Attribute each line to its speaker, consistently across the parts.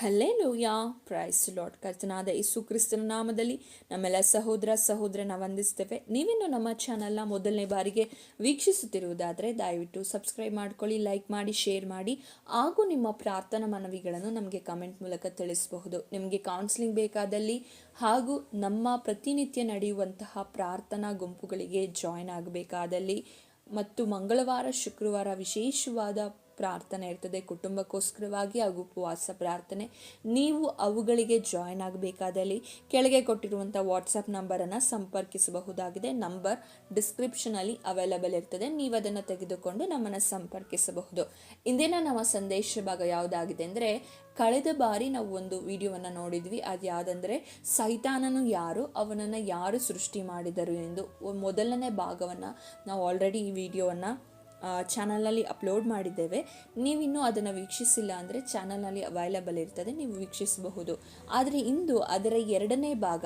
Speaker 1: Hallelujah price lord. ಕರ್ತನಾದ ಯೇಸು ಕ್ರಿಸ್ತನ ನಾಮದಲ್ಲಿ ನಮ್ಮೆಲ್ಲ ಸಹೋದರ ಸಹೋದರನ ವಂದಿಸ್ತೇವೆ ನೀವಿನ್ನು ನಮ್ಮ ಚಾನಲ್ನ ಮೊದಲನೇ ಬಾರಿಗೆ ವೀಕ್ಷಿಸುತ್ತಿರುವುದಾದರೆ ದಯವಿಟ್ಟು ಸಬ್ಸ್ಕ್ರೈಬ್ ಮಾಡ್ಕೊಳ್ಳಿ, ಲೈಕ್ ಮಾಡಿ, ಶೇರ್ ಮಾಡಿ, ಹಾಗೂ ನಿಮ್ಮ ಪ್ರಾರ್ಥನಾ ಮನವಿಗಳನ್ನು ನಮಗೆ ಕಮೆಂಟ್ ಮೂಲಕ ತಿಳಿಸಬಹುದು. ನಿಮಗೆ ಕೌನ್ಸಿಲಿಂಗ್ ಬೇಕಾದಲ್ಲಿ ಹಾಗೂ ನಮ್ಮ ಪ್ರತಿನಿತ್ಯ ನಡೆಯುವಂತಹ ಪ್ರಾರ್ಥನಾ ಗುಂಪುಗಳಿಗೆ ಜಾಯ್ನ್ ಆಗಬೇಕಾದಲ್ಲಿ ಮತ್ತು ಮಂಗಳವಾರ, ಶುಕ್ರವಾರ ವಿಶೇಷವಾದ ಪ್ರಾರ್ಥನೆ ಇರ್ತದೆ. ಕುಟುಂಬಕ್ಕೋಸ್ಕರವಾಗಿ ಹಾಗೂ ಉಪವಾಸ ಪ್ರಾರ್ಥನೆ. ನೀವು ಅವುಗಳಿಗೆ ಜಾಯ್ನ್ ಆಗಬೇಕಾದಲ್ಲಿ ಕೆಳಗೆ ಕೊಟ್ಟಿರುವಂಥ ವಾಟ್ಸಪ್ ನಂಬರನ್ನು ಸಂಪರ್ಕಿಸಬಹುದಾಗಿದೆ. ನಂಬರ್ ಡಿಸ್ಕ್ರಿಪ್ಷನಲ್ಲಿ ಅವೈಲಬಲ್ ಇರ್ತದೆ. ನೀವು ಅದನ್ನು ತೆಗೆದುಕೊಂಡು ನಮ್ಮನ್ನು ಸಂಪರ್ಕಿಸಬಹುದು. ಇಂದಿನ ನಮ್ಮ ಸಂದೇಶ ಭಾಗ ಯಾವುದಾಗಿದೆ ಅಂದರೆ, ಕಳೆದ ಬಾರಿ ನಾವು ಒಂದು ವಿಡಿಯೋವನ್ನು ನೋಡಿದ್ವಿ. ಅದು ಯಾವುದಂದರೆ, ಸೈತಾನನು ಯಾರು, ಅವನನ್ನು ಯಾರು ಸೃಷ್ಟಿ ಮಾಡಿದರು ಎಂದು. ಮೊದಲನೇ ಭಾಗವನ್ನು ನಾವು ಆಲ್ರೆಡಿ ಈ ವಿಡಿಯೋವನ್ನು ಚಾನಲ್ನಲ್ಲಿ ಅಪ್ಲೋಡ್ ಮಾಡಿದ್ದೇವೆ. ನೀವಿನ್ನೂ ಅದನ್ನು ವೀಕ್ಷಿಸಿಲ್ಲ ಅಂದರೆ ಚಾನಲಲ್ಲಿ ಅವೈಲಬಲ್ ಇರ್ತದೆ, ನೀವು ವೀಕ್ಷಿಸಬಹುದು. ಆದರೆ ಇಂದು ಅದರ ಎರಡನೇ ಭಾಗ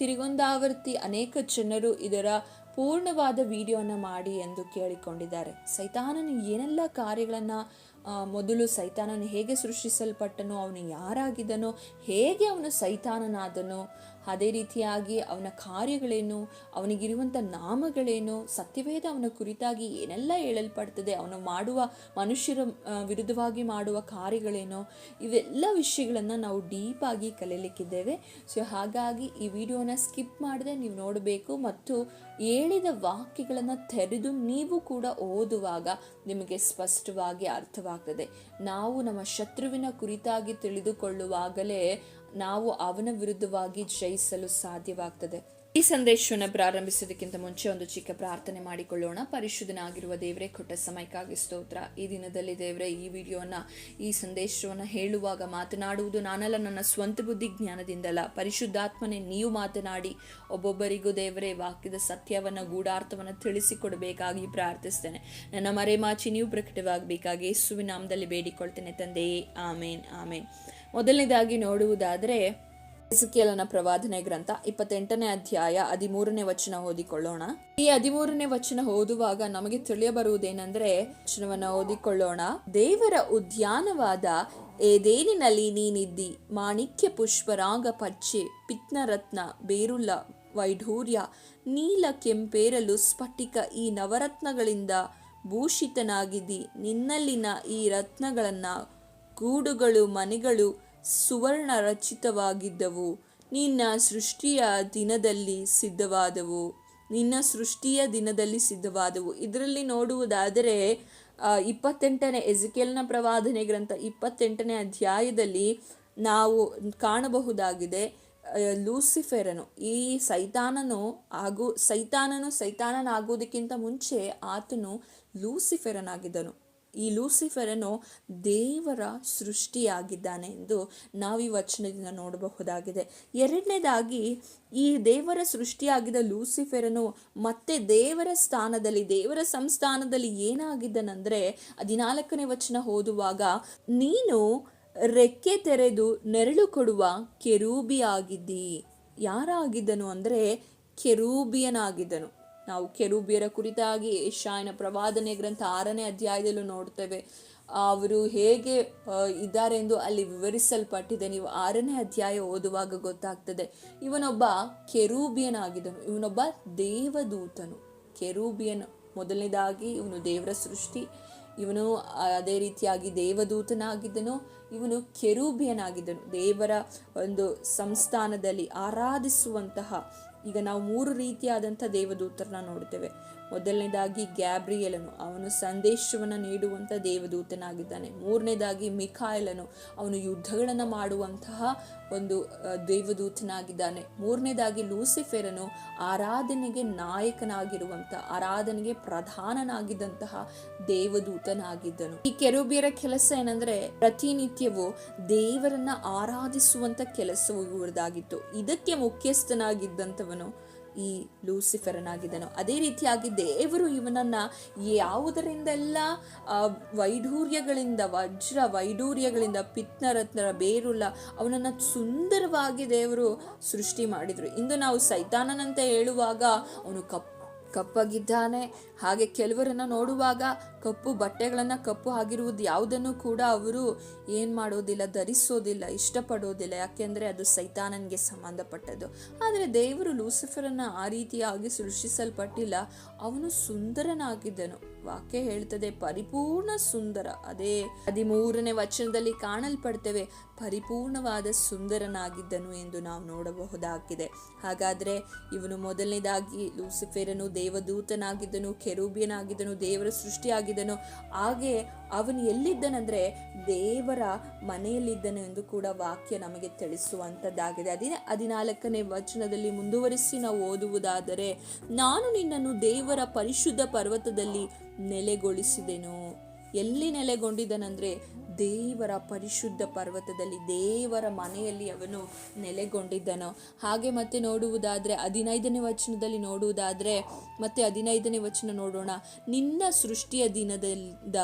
Speaker 1: ತಿರುಗೊಂದಾವರ್ತಿ ಅನೇಕ ಜನರು ಇದರ ಪೂರ್ಣವಾದ ವಿಡಿಯೋನ ಮಾಡಿ ಎಂದು ಕೇಳಿಕೊಂಡಿದ್ದಾರೆ. ಸೈತಾನನು ಏನೆಲ್ಲ ಕಾರ್ಯಗಳನ್ನು ಮೊದಲು ಸೈತಾನನು ಹೇಗೆ ಸೃಷ್ಟಿಸಲ್ಪಟ್ಟನು, ಅವನು ಯಾರಾಗಿದ್ದನೋ, ಹೇಗೆ ಅವನು ಸೈತಾನನಾದನೋ ಅದೇ ರೀತಿಯಾಗಿ ಅವನ ಕಾರ್ಯಗಳೇನು, ಅವನಿಗಿರುವಂಥ ನಾಮಗಳೇನು, ಸತ್ಯವೇದ ಅವನ ಕುರಿತಾಗಿ ಏನೆಲ್ಲ ಹೇಳಲ್ಪಡ್ತದೆ, ಅವನು ಮಾಡುವ, ಮನುಷ್ಯರ ವಿರುದ್ಧವಾಗಿ ಮಾಡುವ ಕಾರ್ಯಗಳೇನು, ಇವೆಲ್ಲ ವಿಷಯಗಳನ್ನು ನಾವು ಡೀಪಾಗಿ ಕಲೀಲಿಕ್ಕಿದ್ದೇವೆ. ಸೊ ಹಾಗಾಗಿ ಈ ವಿಡಿಯೋನ ಸ್ಕಿಪ್ ಮಾಡದೆ ನೀವು ನೋಡಬೇಕು ಮತ್ತು ಹೇಳಿದ ವಾಕ್ಯಗಳನ್ನು ತೆರೆದು ನೀವು ಕೂಡ ಓದುವಾಗ ನಿಮಗೆ ಸ್ಪಷ್ಟವಾಗಿ ಅರ್ಥವಾಗ್ತದೆ. ನಾವು ನಮ್ಮ ಶತ್ರುವಿನ ಕುರಿತಾಗಿ ತಿಳಿದುಕೊಳ್ಳುವಾಗಲೇ ನಾವು ಅವನ ವಿರುದ್ಧವಾಗಿ ಜಯಿಸಲು ಸಾಧ್ಯವಾಗ್ತದೆ. ಈ ಸಂದೇಶವನ್ನು ಪ್ರಾರಂಭಿಸೋದಕ್ಕಿಂತ ಮುಂಚೆ ಒಂದು ಚಿಕ್ಕ ಪ್ರಾರ್ಥನೆ ಮಾಡಿಕೊಳ್ಳೋಣ. ಪರಿಶುದ್ಧನಾಗಿರುವ ದೇವರೇ, ಕೊಟ್ಟ ಸಮಯಕ್ಕಾಗಿ ಸ್ತೋತ್ರ. ಈ ದಿನದಲ್ಲಿ ದೇವರೇ, ಈ ವಿಡಿಯೋನ, ಈ ಸಂದೇಶವನ್ನು ಹೇಳುವಾಗ ಮಾತನಾಡುವುದು ನಾನಲ್ಲ, ನನ್ನ ಸ್ವಂತ ಬುದ್ಧಿ ಜ್ಞಾನದಿಂದಲ್ಲ. ಪರಿಶುದ್ಧಾತ್ಮನೆ, ನೀವು ಮಾತನಾಡಿ. ಒಬ್ಬೊಬ್ಬರಿಗೂ ದೇವರೇ, ವಾಕ್ಯದ ಸತ್ಯವನ್ನು, ಗೂಢಾರ್ಥವನ್ನು ತಿಳಿಸಿಕೊಡಬೇಕಾಗಿ ಪ್ರಾರ್ಥಿಸ್ತೇನೆ. ನನ್ನ ಮರೆಮಾಚಿ ನೀವು ಪ್ರಕಟವಾಗಬೇಕಾಗಿ ಯೇಸುವಿನ ನಾಮದಲ್ಲಿ ಬೇಡಿಕೊಳ್ತೇನೆ ತಂದೆಯೇ. ಆಮೇನ್ ಆಮೇನ್. ಮೊದಲನೇದಾಗಿ ನೋಡುವುದಾದರೆ ಎಸಕಿಯಲನ ಪ್ರವಾದನೆ ಗ್ರಂಥ ಇಪ್ಪತ್ತೆಂಟನೇ ಅಧ್ಯಾಯ ಹದಿಮೂರನೇ ವಚನ ಓದಿಕೊಳ್ಳೋಣ. ಈ ಹದಿಮೂರನೇ ವಚನ ಓದುವಾಗ ನಮಗೆ ತಿಳಿಯಬರುವುದೇನೆಂದ್ರೆ ವಚನವನ್ನು ಓದಿಕೊಳ್ಳೋಣ. ದೇವರ ಉದ್ಯಾನವಾದ ಏದೇನಿನಲ್ಲಿ ನೀನಿದ್ದಿ, ಮಾಣಿಕ್ಯ ಪುಷ್ಪರಾಗ ಪಚ್ಚೆ, ಪಿತ್ನರತ್ನ ಬೇರುಲ್ಲ ವೈಢೂರ್ಯ, ನೀಲ ಕೆಂಪೇರಲು ಸ್ಫಟಿಕ ಈ ನವರತ್ನಗಳಿಂದ ಭೂಷಿತನಾಗಿದ್ದಿ, ನಿನ್ನಲ್ಲಿನ ಈ ರತ್ನಗಳನ್ನ ಗೂಡುಗಳು ಮನೆಗಳು ಸುವರ್ಣ ರಚಿತವಾಗಿದ್ದವು ನಿನ್ನ ಸೃಷ್ಟಿಯ ದಿನದಲ್ಲಿ ಸಿದ್ಧವಾದವು. ನಿನ್ನ ಸೃಷ್ಟಿಯ ದಿನದಲ್ಲಿ ಸಿದ್ಧವಾದವು. ಇದರಲ್ಲಿ ನೋಡುವುದಾದರೆ ಇಪ್ಪತ್ತೆಂಟನೇ ಎಜಿಕೆಲ್ನ ಪ್ರವಾದನೆ ಗ್ರಂಥ ಇಪ್ಪತ್ತೆಂಟನೇ ಅಧ್ಯಾಯದಲ್ಲಿ ನಾವು ಕಾಣಬಹುದಾಗಿದೆ ಲೂಸಿಫೆರನು. ಈ ಸೈತಾನನು ಹಾಗೂ ಸೈತಾನನು ಸೈತಾನನಾಗುವುದಕ್ಕಿಂತ ಮುಂಚೆ ಆತನು ಲೂಸಿಫೆರನಾಗಿದ್ದನು. ಈ ಲೂಸಿಫರನು ದೇವರ ಸೃಷ್ಟಿಯಾಗಿದ್ದಾನೆ ಎಂದು ನಾವು ಈ ವಚನದಿಂದ ನೋಡಬಹುದಾಗಿದೆ. ಎರಡನೇದಾಗಿ, ಈ ದೇವರ ಸೃಷ್ಟಿಯಾಗಿದ್ದ ಲೂಸಿಫೆರನು ಮತ್ತೆ ದೇವರ ಸ್ಥಾನದಲ್ಲಿ, ದೇವರ ಸಂಸ್ಥಾನದಲ್ಲಿ ಏನಾಗಿದ್ದನಂದರೆ, ಹದಿನಾಲ್ಕನೇ ವಚನ ಓದುವಾಗ, ನೀನು ರೆಕ್ಕೆ ತೆರೆದು ನೆರಳು ಕೊಡುವ ಕೆರೂಬಿ ಯಾರಾಗಿದ್ದನು ಅಂದರೆ ಕೆರೂಬಿಯನಾಗಿದ್ದನು. ನಾವು ಕೆರೂಬಿಯರ ಕುರಿತಾಗಿ ಏಷಾಯನ ಪ್ರವಾದನೆ ಗ್ರಂಥ ಆರನೇ ಅಧ್ಯಾಯದಲ್ಲೂ ನೋಡ್ತೇವೆ. ಅವರು ಹೇಗೆ ಇದ್ದಾರೆ ಎಂದು ಅಲ್ಲಿ ವಿವರಿಸಲ್ಪಟ್ಟಿದೆ. ನೀವು ಆರನೇ ಅಧ್ಯಾಯ ಓದುವಾಗ ಗೊತ್ತಾಗ್ತದೆ. ಇವನೊಬ್ಬ ಕೆರೂಬಿಯನಾಗಿದ್ದನು. ಇವನೊಬ್ಬ ದೇವದೂತನು. ಕೆರೂಬಿಯನ್ ಮೊದಲನೇದಾಗಿ ಇವನು ದೇವರ ಸೃಷ್ಟಿ. ಇವನು ಅದೇ ರೀತಿಯಾಗಿ ದೇವದೂತನಾಗಿದ್ದನು. ಇವನು ಕೆರೂಬಿಯನಾಗಿದ್ದನು. ದೇವರ ಒಂದು ಸಂಸ್ಥಾನದಲ್ಲಿ ಆರಾಧಿಸುವಂತಹ ಈಗ ನಾವು ಮೂರು ರೀತಿಯಾದಂಥ ದೇವದೂತರನ್ನ ನೋಡ್ತೇವೆ. ಮೊದಲನೇದಾಗಿ ಗ್ಯಾಬ್ರಿಯಲನು, ಅವನು ಸಂದೇಶವನ್ನು ನೀಡುವಂಥ ದೇವದೂತನಾಗಿದ್ದಾನೆ. ಮೂರನೇದಾಗಿ ಮಿಖಾಯಲನು, ಅವನು ಯುದ್ಧಗಳನ್ನು ಮಾಡುವಂತಹ ಒಂದು ದೇವದೂತನಾಗಿದ್ದಾನೆ. ಮೂರನೇದಾಗಿ ಲೂಸಿಫೆರನು ಆರಾಧನೆಗೆ ನಾಯಕನಾಗಿರುವಂತಹ, ಆರಾಧನೆಗೆ ಪ್ರಧಾನನಾಗಿದ್ದಂತಹ ದೇವದೂತನಾಗಿದ್ದನು. ಈ ಕೆರೋಬಿಯರ ಕೆಲಸ ಏನಂದ್ರೆ, ಪ್ರತಿನಿತ್ಯವೂ ದೇವರನ್ನ ಆರಾಧಿಸುವಂತ ಕೆಲಸವು ಇವರದಾಗಿತ್ತು ಇದಕ್ಕೆ ಮುಖ್ಯಸ್ಥನಾಗಿದ್ದಂಥವನು ಈ ಲೂಸಿಫರನಾಗಿದ್ದನು. ಅದೇ ರೀತಿಯಾಗಿ ದೇವರು ಇವನನ್ನು ಯಾವುದರಿಂದೆಲ್ಲ ವೈಢೂರ್ಯಗಳಿಂದ, ವಜ್ರ ವೈಢೂರ್ಯಗಳಿಂದ ಪಿತ್ನರತ್ನ ಬೇರುಲ್ಲ ಅವನನ್ನು ಸುಂದರವಾಗಿ ದೇವರು ಸೃಷ್ಟಿ ಮಾಡಿದರು. ಇಂದು ನಾವು ಸೈತಾನನಂತೆ ಹೇಳುವಾಗ ಅವನು ಕಪ್ ಕಪ್ಪಾಗಿದ್ದಾನೆ. ಹಾಗೆ ಕೆಲವರನ್ನ ನೋಡುವಾಗ ಕಪ್ಪು ಬಟ್ಟೆಗಳನ್ನು ಕಪ್ಪು ಆಗಿರುವುದು ಯಾವುದನ್ನು ಕೂಡ ಅವರು ಏನು ಮಾಡೋದಿಲ್ಲ, ಧರಿಸೋದಿಲ್ಲ, ಇಷ್ಟಪಡೋದಿಲ್ಲ. ಯಾಕೆಂದರೆ ಅದು ಸೈತಾನನಿಗೆ ಸಂಬಂಧಪಟ್ಟದ್ದು. ಆದರೆ ದೇವರು ಲೂಸಿಫರನ್ನು ಆ ರೀತಿಯಾಗಿ ಸೃಷ್ಟಿಸಲ್ಪಟ್ಟಿಲ್ಲ. ಅವನು ಸುಂದರನಾಗಿದ್ದನು. ವಾಕ್ಯ ಹೇಳ್ತದೆ ಪರಿಪೂರ್ಣ ಸುಂದರ. ಅದೇ ಹದಿಮೂರನೇ ವಚನದಲ್ಲಿ ಕಾಣಲ್ಪಡ್ತೇವೆ, ಪರಿಪೂರ್ಣವಾದ ಸುಂದರನಾಗಿದ್ದನು ಎಂದು ನಾವು ನೋಡಬಹುದಾಗಿದೆ. ಹಾಗಾದರೆ ಇವನು ಮೊದಲನೇದಾಗಿ ಲೂಸಿಫೇರನು ದೇವದೂತನಾಗಿದ್ದನು, ಕೆರೂಬಿಯನಾಗಿದ್ದನು, ದೇವರ ಸೃಷ್ಟಿಯಾಗಿದ್ದನು. ಹಾಗೆ ಅವನು ಎಲ್ಲಿದ್ದನಂದ್ರೆ ದೇವರ ಮನೆಯಲ್ಲಿದ್ದನು ಎಂದು ಕೂಡ ವಾಕ್ಯ ನಮಗೆ ತಿಳಿಸುವಂಥದ್ದಾಗಿದೆ. ಅದೇ ಹದಿನಾಲ್ಕನೇ ವಚನದಲ್ಲಿ ಮುಂದುವರಿಸಿ ನಾವು ಓದುವುದಾದರೆ, ನಾನು ನಿನ್ನನ್ನು ದೇವರ ಪರಿಶುದ್ಧ ಪರ್ವತದಲ್ಲಿ ನೆಲೆಗೊಳಿಸಿದೆನು? ಎಲ್ಲಿ ನೆಲೆಗೊಂಡಿದ್ದನಂದ್ರೆ ದೇವರ ಪರಿಶುದ್ಧ ಪರ್ವತದಲ್ಲಿ ದೇವರ ಮನೆಯಲ್ಲಿ ಅವನು ನೆಲೆಗೊಂಡಿದ್ದನು. ಹಾಗೆ ಮತ್ತೆ ನೋಡುವುದಾದರೆ ಹದಿನೈದನೇ ವಚನದಲ್ಲಿ ನೋಡುವುದಾದರೆ ಮತ್ತೆ ಹದಿನೈದನೇ ವಚನ ನೋಡೋಣ. ನಿನ್ನ ಸೃಷ್ಟಿಯ ದಿನದಿಂದ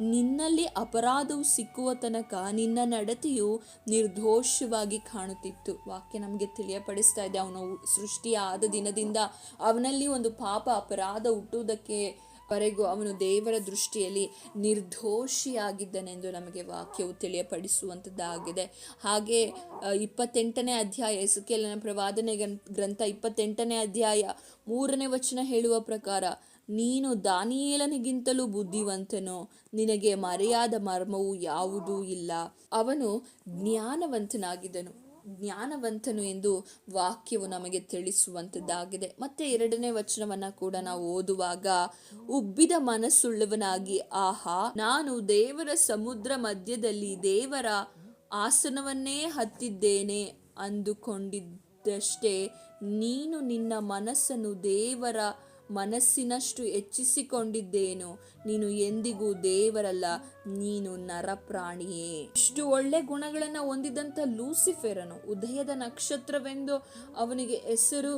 Speaker 1: ನಿನ್ನಲ್ಲಿ ಅಪರಾಧವು ಸಿಕ್ಕುವ ತನಕ ನಿನ್ನ ನಡತೆಯು ನಿರ್ದೋಷವಾಗಿ ಕಾಣುತ್ತಿತ್ತು. ವಾಕ್ಯ ನಮಗೆ ತಿಳಿಯಪಡಿಸ್ತಾ ಇದೆ, ಅವನು ಸೃಷ್ಟಿಯಾದ ದಿನದಿಂದ ಅವನಲ್ಲಿ ಒಂದು ಪಾಪ ಅಪರಾಧ ಹುಟ್ಟುವುದಕ್ಕೆ ವರೆಗೂ ಅವನು ದೇವರ ದೃಷ್ಟಿಯಲ್ಲಿ ನಿರ್ದೋಷಿಯಾಗಿದ್ದನೆಂದು ನಮಗೆ ವಾಕ್ಯವು ತಿಳಿಯಪಡಿಸುವಂಥದ್ದಾಗಿದೆ. ಹಾಗೆ ಇಪ್ಪತ್ತೆಂಟನೇ ಅಧ್ಯಾಯ, ಎಸುಕೆಲನ ಪ್ರವಾದನೆ ಗ್ರಂ- ಗ್ರಂಥ ಇಪ್ಪತ್ತೆಂಟನೇ ಅಧ್ಯಾಯ ಮೂರನೇ ವಚನ ಹೇಳುವ ಪ್ರಕಾರ, ನೀನು ದಾನಿಯೇಲನಿಗಿಂತಲೂ ಬುದ್ಧಿವಂತನು, ನಿನಗೆ ಮರೆಯಾದ ಮರ್ಮವು ಯಾವುದೂ ಇಲ್ಲ. ಅವನು ಜ್ಞಾನವಂತನಾಗಿದ್ದನು. ಜ್ಞಾನವಂತನು ಎಂದು ವಾಕ್ಯವು ನಮಗೆ ತಿಳಿಸುವಂಥದ್ದಾಗಿದೆ ಮತ್ತೆ ಎರಡನೇ ವಚನವನ್ನ ಕೂಡ ನಾವು ಓದುವಾಗ, ಉಬ್ಬಿದ ಮನಸ್ಸುಳ್ಳವನಾಗಿ, ಆಹಾ, ನಾನು ದೇವರ ಸಮುದ್ರ ಮಧ್ಯದಲ್ಲಿ ದೇವರ ಆಸನವನ್ನೇ ಹತ್ತಿದ್ದೇನೆ ಅಂದುಕೊಂಡಿದ್ದಷ್ಟೇ, ನೀನು ನಿನ್ನ ಮನಸ್ಸನ್ನು ದೇವರ ಮನಸ್ಸಿನಷ್ಟು ಹೆಚ್ಚಿಸಿಕೊಂಡಿದ್ದೇನು ನೀನು ಎಂದಿಗೂ ದೇವರಲ್ಲ, ನೀನು ನರಪ್ರಾಣಿಯೇ. ಇಷ್ಟು ಒಳ್ಳೆ ಗುಣಗಳನ್ನು ಹೊಂದಿದಂತ ಲೂಸಿಫೆರನು ಉದಯದ ನಕ್ಷತ್ರವೆಂದು ಅವನಿಗೆ ಹೆಸರು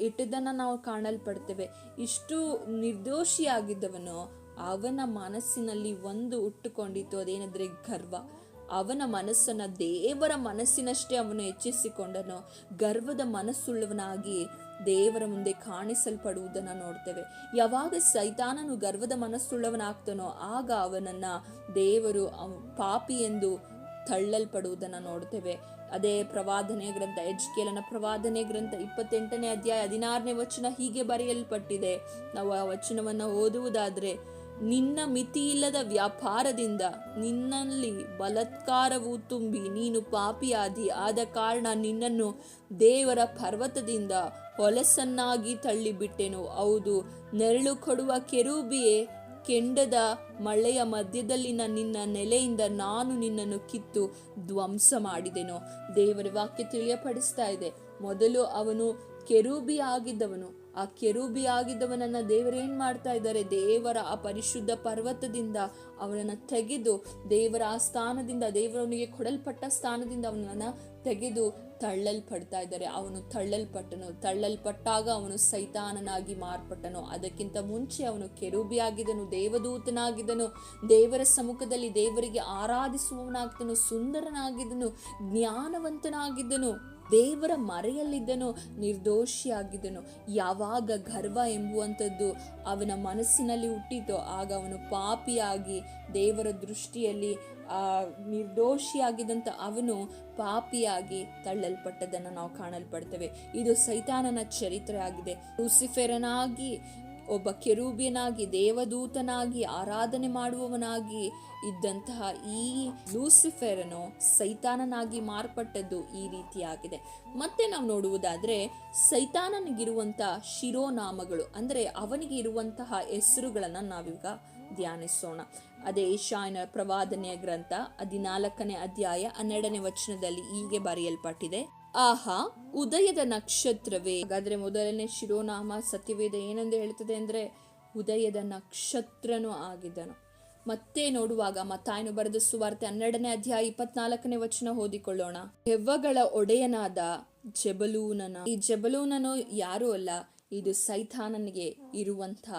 Speaker 1: ಇಟ್ಟಿದ್ದನ್ನ ನಾವು ಕಾಣಲ್ಪಡ್ತೇವೆ. ಇಷ್ಟು ನಿರ್ದೋಷಿಯಾಗಿದ್ದವನು ಅವನ ಮನಸ್ಸಿನಲ್ಲಿ ಒಂದು ಹುಟ್ಟುಕೊಂಡಿತ್ತು, ಅದೇನೆಂದರೆ ಗರ್ವ. ಅವನ ಮನಸ್ಸನ್ನ ದೇವರ ಮನಸ್ಸಿನಷ್ಟೇ ಅವನು ಹೆಚ್ಚಿಸಿಕೊಂಡನು. ಗರ್ವದ ಮನಸ್ಸುಳ್ಳವನಾಗಿ ದೇವರ ಮುಂದೆ ಕಾಣಿಸಲ್ಪಡುವುದನ್ನು ನೋಡ್ತೇವೆ. ಯಾವಾಗ ಸೈತಾನನು ಗರ್ವದ ಮನಸ್ಸುಳ್ಳವನಾಗ್ತಾನೋ ಆಗ ಅವನನ್ನ ದೇವರು ಪಾಪಿ ಎಂದು ತಳ್ಳಲ್ಪಡುವುದನ್ನು ನೋಡ್ತೇವೆ. ಅದೇ ಪ್ರವಾದನೆ ಗ್ರಂಥ ಎಜ್ಕೇಲನ ಪ್ರವಾದನೆ ಗ್ರಂಥ ಇಪ್ಪತ್ತೆಂಟನೇ ಅಧ್ಯಾಯ ಹದಿನಾರನೇ ವಚನ ಹೀಗೆ ಬರೆಯಲ್ಪಟ್ಟಿದೆ. ನಾವು ಆ ವಚನವನ್ನು ಓದುವುದಾದ್ರೆ ನಿನ್ನ ಮಿತಿಯಿಲ್ಲದ ವ್ಯಾಪಾರದಿಂದ ನಿನ್ನಲ್ಲಿ ಬಲತ್ಕಾರವು ತುಂಬಿ ನೀನು ಪಾಪಿಯಾದಿ. ಆದ ಕಾರಣ ನಿನ್ನನ್ನು ದೇವರ ಪರ್ವತದಿಂದ ಹೊಲಸನ್ನಾಗಿ ತಳ್ಳಿಬಿಟ್ಟೆನು. ಹೌದು, ನೆರಳು ಕೊಡುವ ಕೆರೂಬಿಯೇ, ಕೆಂಡದ ಮಳೆಯ ಮಧ್ಯದಲ್ಲಿನ ನಿನ್ನ ನೆಲೆಯಿಂದ ನಾನು ನಿನ್ನನ್ನು ಕಿತ್ತು ಧ್ವಂಸ ಮಾಡಿದೆನು. ದೇವರ ವಾಕ್ಯ ತಿಳಿಯಪಡಿಸ್ತಾ ಇದೆ. ಮೊದಲು ಅವನು ಕೆರೂಬಿ ಆಗಿದ್ದವನು ಆ ಕೆರೂಬಿ ಆಗಿದ್ದವನನ್ನು ದೇವರೇನ್ ಮಾಡ್ತಾ ಇದ್ದಾರೆ? ದೇವರ ಆ ಪರಿಶುದ್ಧ ಪರ್ವತದಿಂದ ಅವನನ್ನು ತೆಗೆದು ದೇವರ ಆ ಸ್ಥಾನದಿಂದ ದೇವರವನಿಗೆ ಕೊಡಲ್ಪಟ್ಟ ಸ್ಥಾನದಿಂದ ಅವನನ್ನು ತೆಗೆದು ತಳ್ಳಲ್ಪಡ್ತಾ ಇದ್ದಾರೆ. ಅವನು ತಳ್ಳಲ್ಪಟ್ಟನು. ತಳ್ಳಲ್ಪಟ್ಟಾಗ ಅವನು ಸೈತಾನನಾಗಿ ಮಾರ್ಪಟ್ಟನು. ಅದಕ್ಕಿಂತ ಮುಂಚೆ ಅವನು ಕೆರೂಬಿ ಆಗಿದನು ದೇವದೂತನಾಗಿದ್ದನು, ದೇವರ ಸಮ್ಮುಖದಲ್ಲಿ ದೇವರಿಗೆ ಆರಾಧಿಸುವವನಾಗಿದ್ದನು, ಸುಂದರನಾಗಿದ್ದನು, ಜ್ಞಾನವಂತನಾಗಿದ್ದನು. ದೇವರ ಮರೆಯಲ್ಲಿದ್ದನು, ನಿರ್ದೋಷಿಯಾಗಿದ್ದನು. ಯಾವಾಗ ಗರ್ವ ಎಂಬುವಂಥದ್ದು ಅವನ ಮನಸ್ಸಿನಲ್ಲಿ ಹುಟ್ಟಿತೋ. ಆಗ ಅವನು ಪಾಪಿಯಾಗಿ, ದೇವರ ದೃಷ್ಟಿಯಲ್ಲಿ, ಆ, ನಿರ್ದೋಷಿಯಾಗಿದ್ದಂಥ ಅವನು ಪಾಪಿಯಾಗಿ ತಳ್ಳಲ್ಪಟ್ಟದನ್ನು ನಾವು ಕಾಣಲ್ಪಡ್ತೇವೆ. ಇದು ಸೈತಾನನ ಚರಿತ್ರೆ ಆಗಿದೆ ಲೂಸಿಫೆರನಾಗಿ ಒಬ್ಬ ಕೆರೂಬಿಯನಾಗಿ, ದೇವದೂತನಾಗಿ, ಆರಾಧನೆ ಮಾಡುವವನಾಗಿ ಇದ್ದಂತಹ ಈ ಲೂಸಿಫೆರನು ಸೈತಾನನಾಗಿ ಮಾರ್ಪಟ್ಟದ್ದು ಈ ರೀತಿಯಾಗಿದೆ. ಮತ್ತೆ ನಾವು ನೋಡುವುದಾದ್ರೆ, ಸೈತಾನನಿಗಿರುವಂಥ ಶಿರೋನಾಮಗಳು, ಅಂದರೆ ಅವನಿಗೆ ಇರುವಂತಹ ಹೆಸರುಗಳನ್ನು ನಾವೀಗ ಧ್ಯಾನಿಸೋಣ. ಅದೇ ಈಶಾಯನ ಪ್ರವಾದನೆಯ ಗ್ರಂಥ ಹದಿನಾಲ್ಕನೇ ಅಧ್ಯಾಯ ಹನ್ನೆರಡನೇ ವಚನದಲ್ಲಿ ಹೀಗೆ ಬರೆಯಲ್ಪಟ್ಟಿದೆ. ಆಹಾ, ಉದಯದ ನಕ್ಷತ್ರವೇ? ಹಾಗಾದ್ರೆ ಮೊದಲನೇ ಶಿರೋನಾಮ ಸತ್ಯವೇದ ಏನೆಂದು ಹೇಳ್ತದೆ ಅಂದ್ರೆ ಉದಯದ ನಕ್ಷತ್ರನು ಆಗಿದನು ಮತ್ತೆ ನೋಡುವಾಗ ಮತ್ತಾಯನು ಬರೆದ ಸುವಾರ್ತೆ ಹನ್ನೆರಡನೇ ಅಧ್ಯಾಯ ಇಪ್ಪತ್ನಾಲ್ಕನೇ ವಚನ ಓದಿಕೊಳ್ಳೋಣ. ಹೆವ್ವಗಳ ಒಡೆಯನಾದ ಜಬಲೂನನ. ಈ ಜಬಲೂನನು ಯಾರು ಅಲ್ಲ, ಇದು ಸೈತಾನನಿಗೆ ಇರುವಂಥ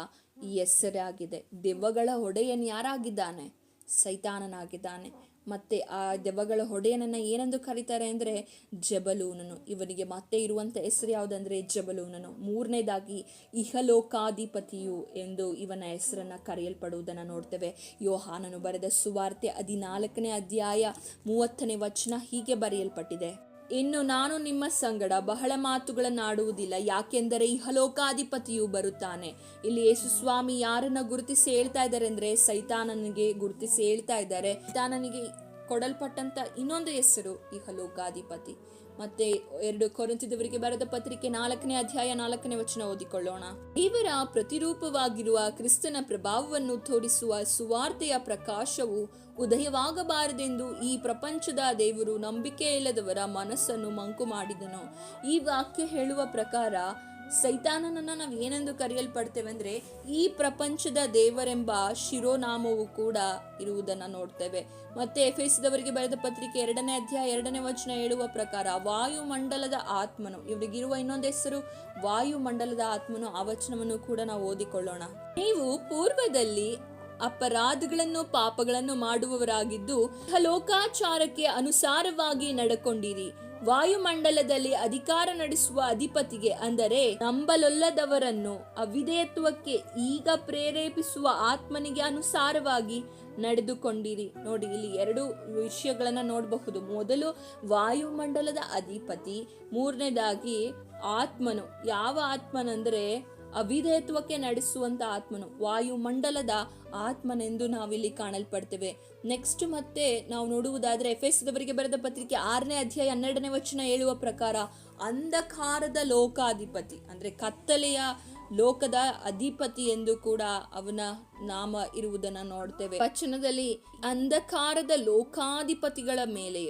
Speaker 1: ಹೆಸರಾಗಿದೆ. ದೆವ್ವಗಳ ಒಡೆಯನ್ ಯಾರಾಗಿದ್ದಾನೆ? ಸೈತಾನನಾಗಿದ್ದಾನೆ. ಮತ್ತೆ ಆ ದೆವ್ವಗಳ ಹೊಡೆಯನನ್ನ ಏನೆಂದು ಕರೀತಾರೆ ಅಂದ್ರೆ ಜಬಲೂನನು. ಇವನಿಗೆ ಮತ್ತೆ ಇರುವಂತ ಹೆಸರು ಯಾವುದಂದ್ರೆ ಜಬಲೂನನು. ಮೂರನೇದಾಗಿ ಇಹಲೋಕಾಧಿಪತಿಯು ಎಂದು ಇವನ ಹೆಸರನ್ನ ಕರೆಯಲ್ಪಡುವುದನ್ನು ನೋಡ್ತೇವೆ. ಯೋಹಾನನು ಬರೆದ ಸುವಾರ್ತೆ ಹದಿನಾಲ್ಕನೇ ಅಧ್ಯಾಯ ಮೂವತ್ತನೇ ವಚನ ಹೀಗೆ ಬರೆಯಲ್ಪಟ್ಟಿದೆ. ಇನ್ನು ನಾನು ನಿಮ್ಮ ಸಂಗಡ ಬಹಳ ಮಾತುಗಳನ್ನಾಡುವುದಿಲ್ಲ, ಯಾಕೆಂದರೆ ಇಹಲೋಕಾಧಿಪತಿಯು ಬರುತ್ತಾನೆ. ಇಲ್ಲಿ ಯೇಸು ಸ್ವಾಮಿ ಯಾರನ್ನ ಗುರುತಿಸಿ ಹೇಳ್ತಾ ಇದ್ದಾರೆ ಅಂದ್ರೆ ಸೈತಾನನಿಗೆ ಗುರುತಿಸಿ ಹೇಳ್ತಾ ಇದ್ದಾರೆ. ಸೈತಾನನಿಗೆ ಕೊಡಲ್ಪಟ್ಟಂತ ಇನ್ನೊಂದು ಹೆಸರು ಇಹಲೋಕಾಧಿಪತಿ. ಮತ್ತೆ ಎರಡು ಕೊರಂತಿದವರಿಗೆ ಬರೆದ ಪತ್ರಿಕೆ ನಾಲ್ಕನೇ ಅಧ್ಯಾಯ ನಾಲ್ಕನೇ ವಚನ ಓದಿಕೊಳ್ಳೋಣ. ಇವರ ಪ್ರತಿರೂಪವಾಗಿರುವ ಕ್ರಿಸ್ತನ ಪ್ರಭಾವವನ್ನು ತೋರಿಸುವ ಸುವಾರ್ತೆಯ ಪ್ರಕಾಶವು ಉದಯವಾಗಬಾರದೆಂದು ಈ ಪ್ರಪಂಚದ ದೇವರು ನಂಬಿಕೆ ಇಲ್ಲದವರ ಮನಸ್ಸನ್ನು ಮಂಕು ಮಾಡಿದನು ಈ ವಾಕ್ಯ ಹೇಳುವ ಪ್ರಕಾರ ಸೈತಾನನನ್ನ ನಾವು ಏನೆಂದು ಕರೆಯಲ್ಪಡ್ತೇವೆ ಅಂದ್ರೆ ಈ ಪ್ರಪಂಚದ ದೇವರೆಂಬ ಶಿರೋನಾಮವು ಕೂಡ ಇರುವುದನ್ನ ನೋಡ್ತೇವೆ. ಮತ್ತೆ ಎಫೆಸಿದವರಿಗೆ ಬರೆದ ಪತ್ರಿಕೆ ಎರಡನೇ ಅಧ್ಯಾಯ ಎರಡನೇ ವಚನ ಹೇಳುವ ಪ್ರಕಾರ, ವಾಯುಮಂಡಲದ ಆತ್ಮನು, ಇವರಿಗಿರುವ ಇನ್ನೊಂದು ಹೆಸರು, ವಾಯುಮಂಡಲದ ಆತ್ಮನು, ಆ ವಚನವನ್ನು ಕೂಡ ನಾವು ಓದಿಕೊಳ್ಳೋಣ. ನೀವು ಪೂರ್ವದಲ್ಲಿ ಅಪರಾಧಗಳನ್ನು, ಪಾಪಗಳನ್ನು ಮಾಡುವವರಾಗಿದ್ದು ಲೋಕಾಚಾರಕ್ಕೆ ಅನುಸಾರವಾಗಿ ನಡ್ಕೊಂಡಿರಿ. ವಾಯುಮಂಡಲದಲ್ಲಿ ಅಧಿಕಾರ ನಡೆಸುವ ಅಧಿಪತಿಗೆ ಅಂದರೆ ನಂಬಲೊಲ್ಲದವರನ್ನು ಅವಿಧೇಯತ್ವಕ್ಕೆ ಈಗ ಪ್ರೇರೇಪಿಸುವ ಆತ್ಮನಿಗೆ ಅನುಸಾರವಾಗಿ ನಡೆದುಕೊಂಡಿರಿ. ನೋಡಿ, ಇಲ್ಲಿ ಎರಡು ವಿಷಯಗಳನ್ನು ನೋಡಬಹುದು. ಮೊದಲು ವಾಯುಮಂಡಲದ ಅಧಿಪತಿ, ಮೂರನೇದಾಗಿ ಆತ್ಮನು. ಯಾವ ಆತ್ಮನಂದ್ರೆ ಅವಿಧೇಯತ್ವಕ್ಕೆ ನಡೆಸುವಂತ ಆತ್ಮನು ವಾಯುಮಂಡಲದ ಆತ್ಮನೆಂದು ನಾವಿಲ್ಲಿ ಕಾಣಲ್ಪಡ್ತೇವೆ. ನೆಕ್ಸ್ಟ್ ಮತ್ತೆ ನಾವು ನೋಡುವುದಾದ್ರೆ ಎಫ್ ಎಸ್ದವರಿಗೆ ಬರೆದ ಪತ್ರಿಕೆ ಆರನೇ ಅಧ್ಯಾಯ ಹನ್ನೆರಡನೇ ವಚನ ಹೇಳುವ ಪ್ರಕಾರ, ಅಂಧಕಾರದ ಲೋಕಾಧಿಪತಿ, ಅಂದ್ರೆ ಕತ್ತಲೆಯ ಲೋಕದ ಅಧಿಪತಿ ಎಂದು ಕೂಡ ಅವನ ನಾಮ ಇರುವುದನ್ನ ನೋಡ್ತೇವೆ. ವಚನದಲ್ಲಿ ಅಂಧಕಾರದ ಲೋಕಾಧಿಪತಿಗಳ ಮೇಲೆ,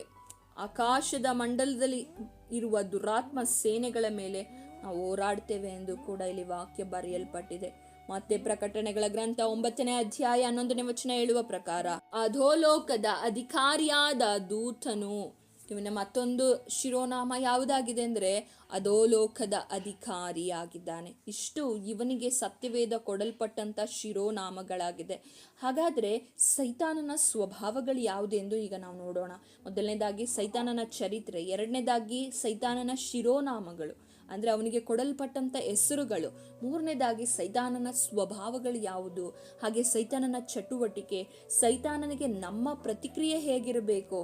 Speaker 1: ಆಕಾಶದ ಮಂಡಲದಲ್ಲಿ ಇರುವ ದುರಾತ್ಮ ಸೇನೆಗಳ ಮೇಲೆ ನಾವು ಹೋರಾಡ್ತೇವೆ ಎಂದು ಕೂಡ ಇಲ್ಲಿ ವಾಕ್ಯ ಬರೆಯಲ್ಪಟ್ಟಿದೆ. ಮತ್ತೆ ಪ್ರಕಟಣೆಗಳ ಗ್ರಂಥ ಒಂಬತ್ತನೇ ಅಧ್ಯಾಯ ಹನ್ನೊಂದನೇ ವಚನ ಹೇಳುವ ಪ್ರಕಾರ, ಅಧೋಲೋಕದ ಅಧಿಕಾರಿಯಾದ ದೂತನು, ಇವನ ಮತ್ತೊಂದು ಶಿರೋನಾಮ ಯಾವುದಾಗಿದೆ ಅಂದ್ರೆ, ಅಧೋಲೋಕದ ಅಧಿಕಾರಿಯಾಗಿದ್ದಾನೆ. ಇಷ್ಟು ಇವನಿಗೆ ಸತ್ಯವೇದ ಕೊಡಲ್ಪಟ್ಟಂತ ಶಿರೋನಾಮಗಳಾಗಿದೆ. ಹಾಗಾದ್ರೆ ಸೈತಾನನ ಸ್ವಭಾವಗಳು ಯಾವುದೆಂದು ಈಗ ನಾವು ನೋಡೋಣ. ಮೊದಲನೇದಾಗಿ ಸೈತಾನನ ಚರಿತ್ರೆ, ಎರಡನೇದಾಗಿ ಸೈತಾನನ ಶಿರೋನಾಮಗಳು. ಅಂದ್ರೆ ಅವನಿಗೆ ಕೊಡಲ್ಪಟ್ಟಂತ ಹೆಸರುಗಳು. ಮೂರನೇದಾಗಿ ಸೈತಾನನ ಸ್ವಭಾವಗಳು ಯಾವುದು? ಹಾಗೆ ಸೈತಾನನ ಚಟುವಟಿಕೆ, ಸೈತಾನನಿಗೆ ನಮ್ಮ ಪ್ರತಿಕ್ರಿಯೆ ಹೇಗಿರಬೇಕು?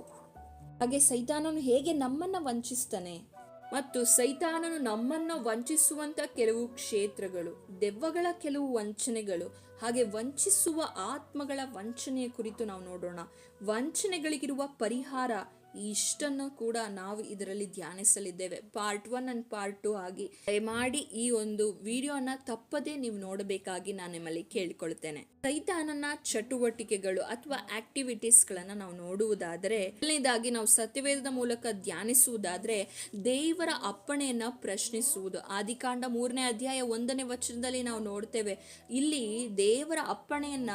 Speaker 1: ಹಾಗೆ ಸೈತಾನನು ಹೇಗೆ ನಮ್ಮನ್ನ ವಂಚಿಸ್ತಾನೆ? ಮತ್ತು ಸೈತಾನನು ನಮ್ಮನ್ನ ವಂಚಿಸುವಂತ ಕೆಲವು ಕ್ಷೇತ್ರಗಳು, ದೆವ್ವಗಳ ಕೆಲವು ವಂಚನೆಗಳು, ಹಾಗೆ ವಂಚಿಸುವ ಆತ್ಮಗಳ ವಂಚನೆಯ ಕುರಿತು ನಾವು ನೋಡೋಣ. ವಂಚನೆಗಳಿಗಿರುವ ಪರಿಹಾರ ಇಷ್ಟನ್ನು ಕೂಡ ನಾವು ಇದರಲ್ಲಿ ಧ್ಯಾನಿಸಲಿದ್ದೇವೆ. Part one and part two ಆಗಿ ದಯಮಾಡಿ ಈ ಒಂದು ವಿಡಿಯೋನ ತಪ್ಪದೇ ನೀವು ನೋಡಬೇಕಾಗಿ ನಾನು ನಿಮ್ಮಲ್ಲಿ ಕೇಳಿಕೊಳ್ತೇನೆ ಸೈತಾನನ ಚಟುವಟಿಕೆಗಳು ಅಥವಾ ಆಕ್ಟಿವಿಟೀಸ್ಗಳನ್ನು ನಾವು ನೋಡುವುದಾದರೆ, ಮೊದಲನೇದಾಗಿ ನಾವು ಸತ್ಯವೇದದ ಮೂಲಕ ಧ್ಯಾನಿಸುವುದಾದ್ರೆ, ದೇವರ ಅಪ್ಪಣೆಯನ್ನ ಪ್ರಶ್ನಿಸುವುದು. ಆದಿಕಾಂಡ ಮೂರನೇ ಅಧ್ಯಾಯ ಒಂದನೇ ವಚನದಲ್ಲಿ ನಾವು ನೋಡ್ತೇವೆ, ಇಲ್ಲಿ ದೇವರ ಅಪ್ಪಣೆಯನ್ನ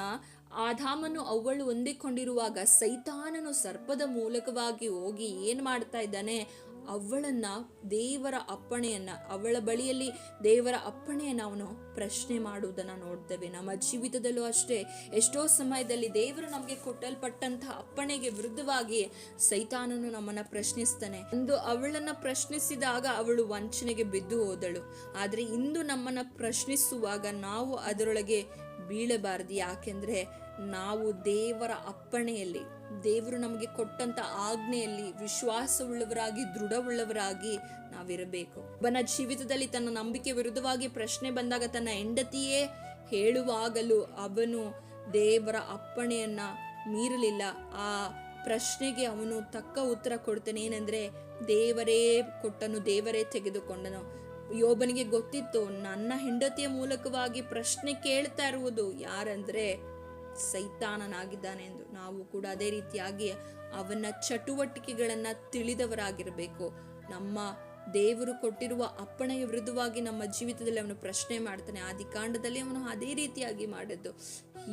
Speaker 1: ಆದಾಮನು ಅವಳು ಹೊಂದಿಕೊಂಡಿರುವಾಗ ಸೈತಾನನು ಸರ್ಪದ ಮೂಲಕವಾಗಿ ಹೋಗಿ ಏನು ಮಾಡ್ತಾ ಇದ್ದಾನೆ? ಅವಳನ್ನ, ದೇವರ ಅಪ್ಪಣೆಯನ್ನ, ಅವಳ ಬಳಿಯಲ್ಲಿ ದೇವರ ಅಪ್ಪಣೆಯನ್ನ ಅವನು ಪ್ರಶ್ನೆ ಮಾಡುವುದನ್ನು ನೋಡ್ತೇವೆ. ನಮ್ಮ ಜೀವಿತದಲ್ಲೂ ಅಷ್ಟೇ. ಎಷ್ಟೋ ಸಮಯದಲ್ಲಿ ದೇವರು ನಮಗೆ ಕೊಟ್ಟಲ್ಪಟ್ಟಂತಹ ಅಪ್ಪಣೆಗೆ ವಿರುದ್ಧವಾಗಿ ಸೈತಾನನು ನಮ್ಮನ್ನ ಪ್ರಶ್ನಿಸ್ತಾನೆ. ಒಂದು ಅವಳನ್ನ ಪ್ರಶ್ನಿಸಿದಾಗ ಅವಳು ವಂಚನೆಗೆ ಬಿದ್ದು ಹೋದಳು. ಆದರೆ ಇಂದು ನಮ್ಮನ್ನ ಪ್ರಶ್ನಿಸುವಾಗ ನಾವು ಅದರೊಳಗೆ ಬೀಳಬಾರದು. ಯಾಕೆಂದ್ರೆ ನಾವು ದೇವರ ಅಪ್ಪಣೆಯಲ್ಲಿ, ದೇವರು ನಮಗೆ ಕೊಟ್ಟಂತ ಆಜ್ಞೆಯಲ್ಲಿ ವಿಶ್ವಾಸವುಳ್ಳವರಾಗಿ, ದೃಢವುಳ್ಳವರಾಗಿ ನಾವಿರಬೇಕು. ಒಬ್ಬನ ಜೀವಿತದಲ್ಲಿ ತನ್ನ ನಂಬಿಕೆ ವಿರುದ್ಧವಾಗಿ ಪ್ರಶ್ನೆ ಬಂದಾಗ ತನ್ನ ಹೆಂಡತಿಯೇ ಹೇಳುವಾಗಲೂ ಅವನು ದೇವರ ಅಪ್ಪಣೆಯನ್ನ ಮೀರಲಿಲ್ಲ. ಆ ಪ್ರಶ್ನೆಗೆ ಅವನು ತಕ್ಕ ಉತ್ತರ ಕೊಡ್ತಾನೆ. ಏನಂದ್ರೆ, ದೇವರೇ ಕೊಟ್ಟನು, ದೇವರೇ ತೆಗೆದುಕೊಂಡನು. ಯೋಬನಿಗೆ ಗೊತ್ತಿತ್ತು, ನನ್ನ ಹೆಂಡತಿಯ ಮೂಲಕವಾಗಿ ಪ್ರಶ್ನೆ ಕೇಳ್ತಾ ಇರುವುದು ಯಾರಂದ್ರೆ ಸೈತಾನನಾಗಿದ್ದಾನೆ ಎಂದು. ನಾವು ಕೂಡ ಅದೇ ರೀತಿಯಾಗಿ ಅವನ ಚಟುವಟಿಕೆಗಳನ್ನ ತಿಳಿದವರಾಗಿರಬೇಕು. ನಮ್ಮ ದೇವರು ಕೊಟ್ಟಿರುವ ಅಪ್ಪಣೆಯ ವಿರುದ್ಧವಾಗಿ ನಮ್ಮ ಜೀವಿತದಲ್ಲಿ ಅವನು ಪ್ರಶ್ನೆ ಮಾಡ್ತಾನೆ. ಆದಿಕಾಂಡದಲ್ಲಿ ಅವನು ಅದೇ ರೀತಿಯಾಗಿ ಮಾಡಿದ್ದು.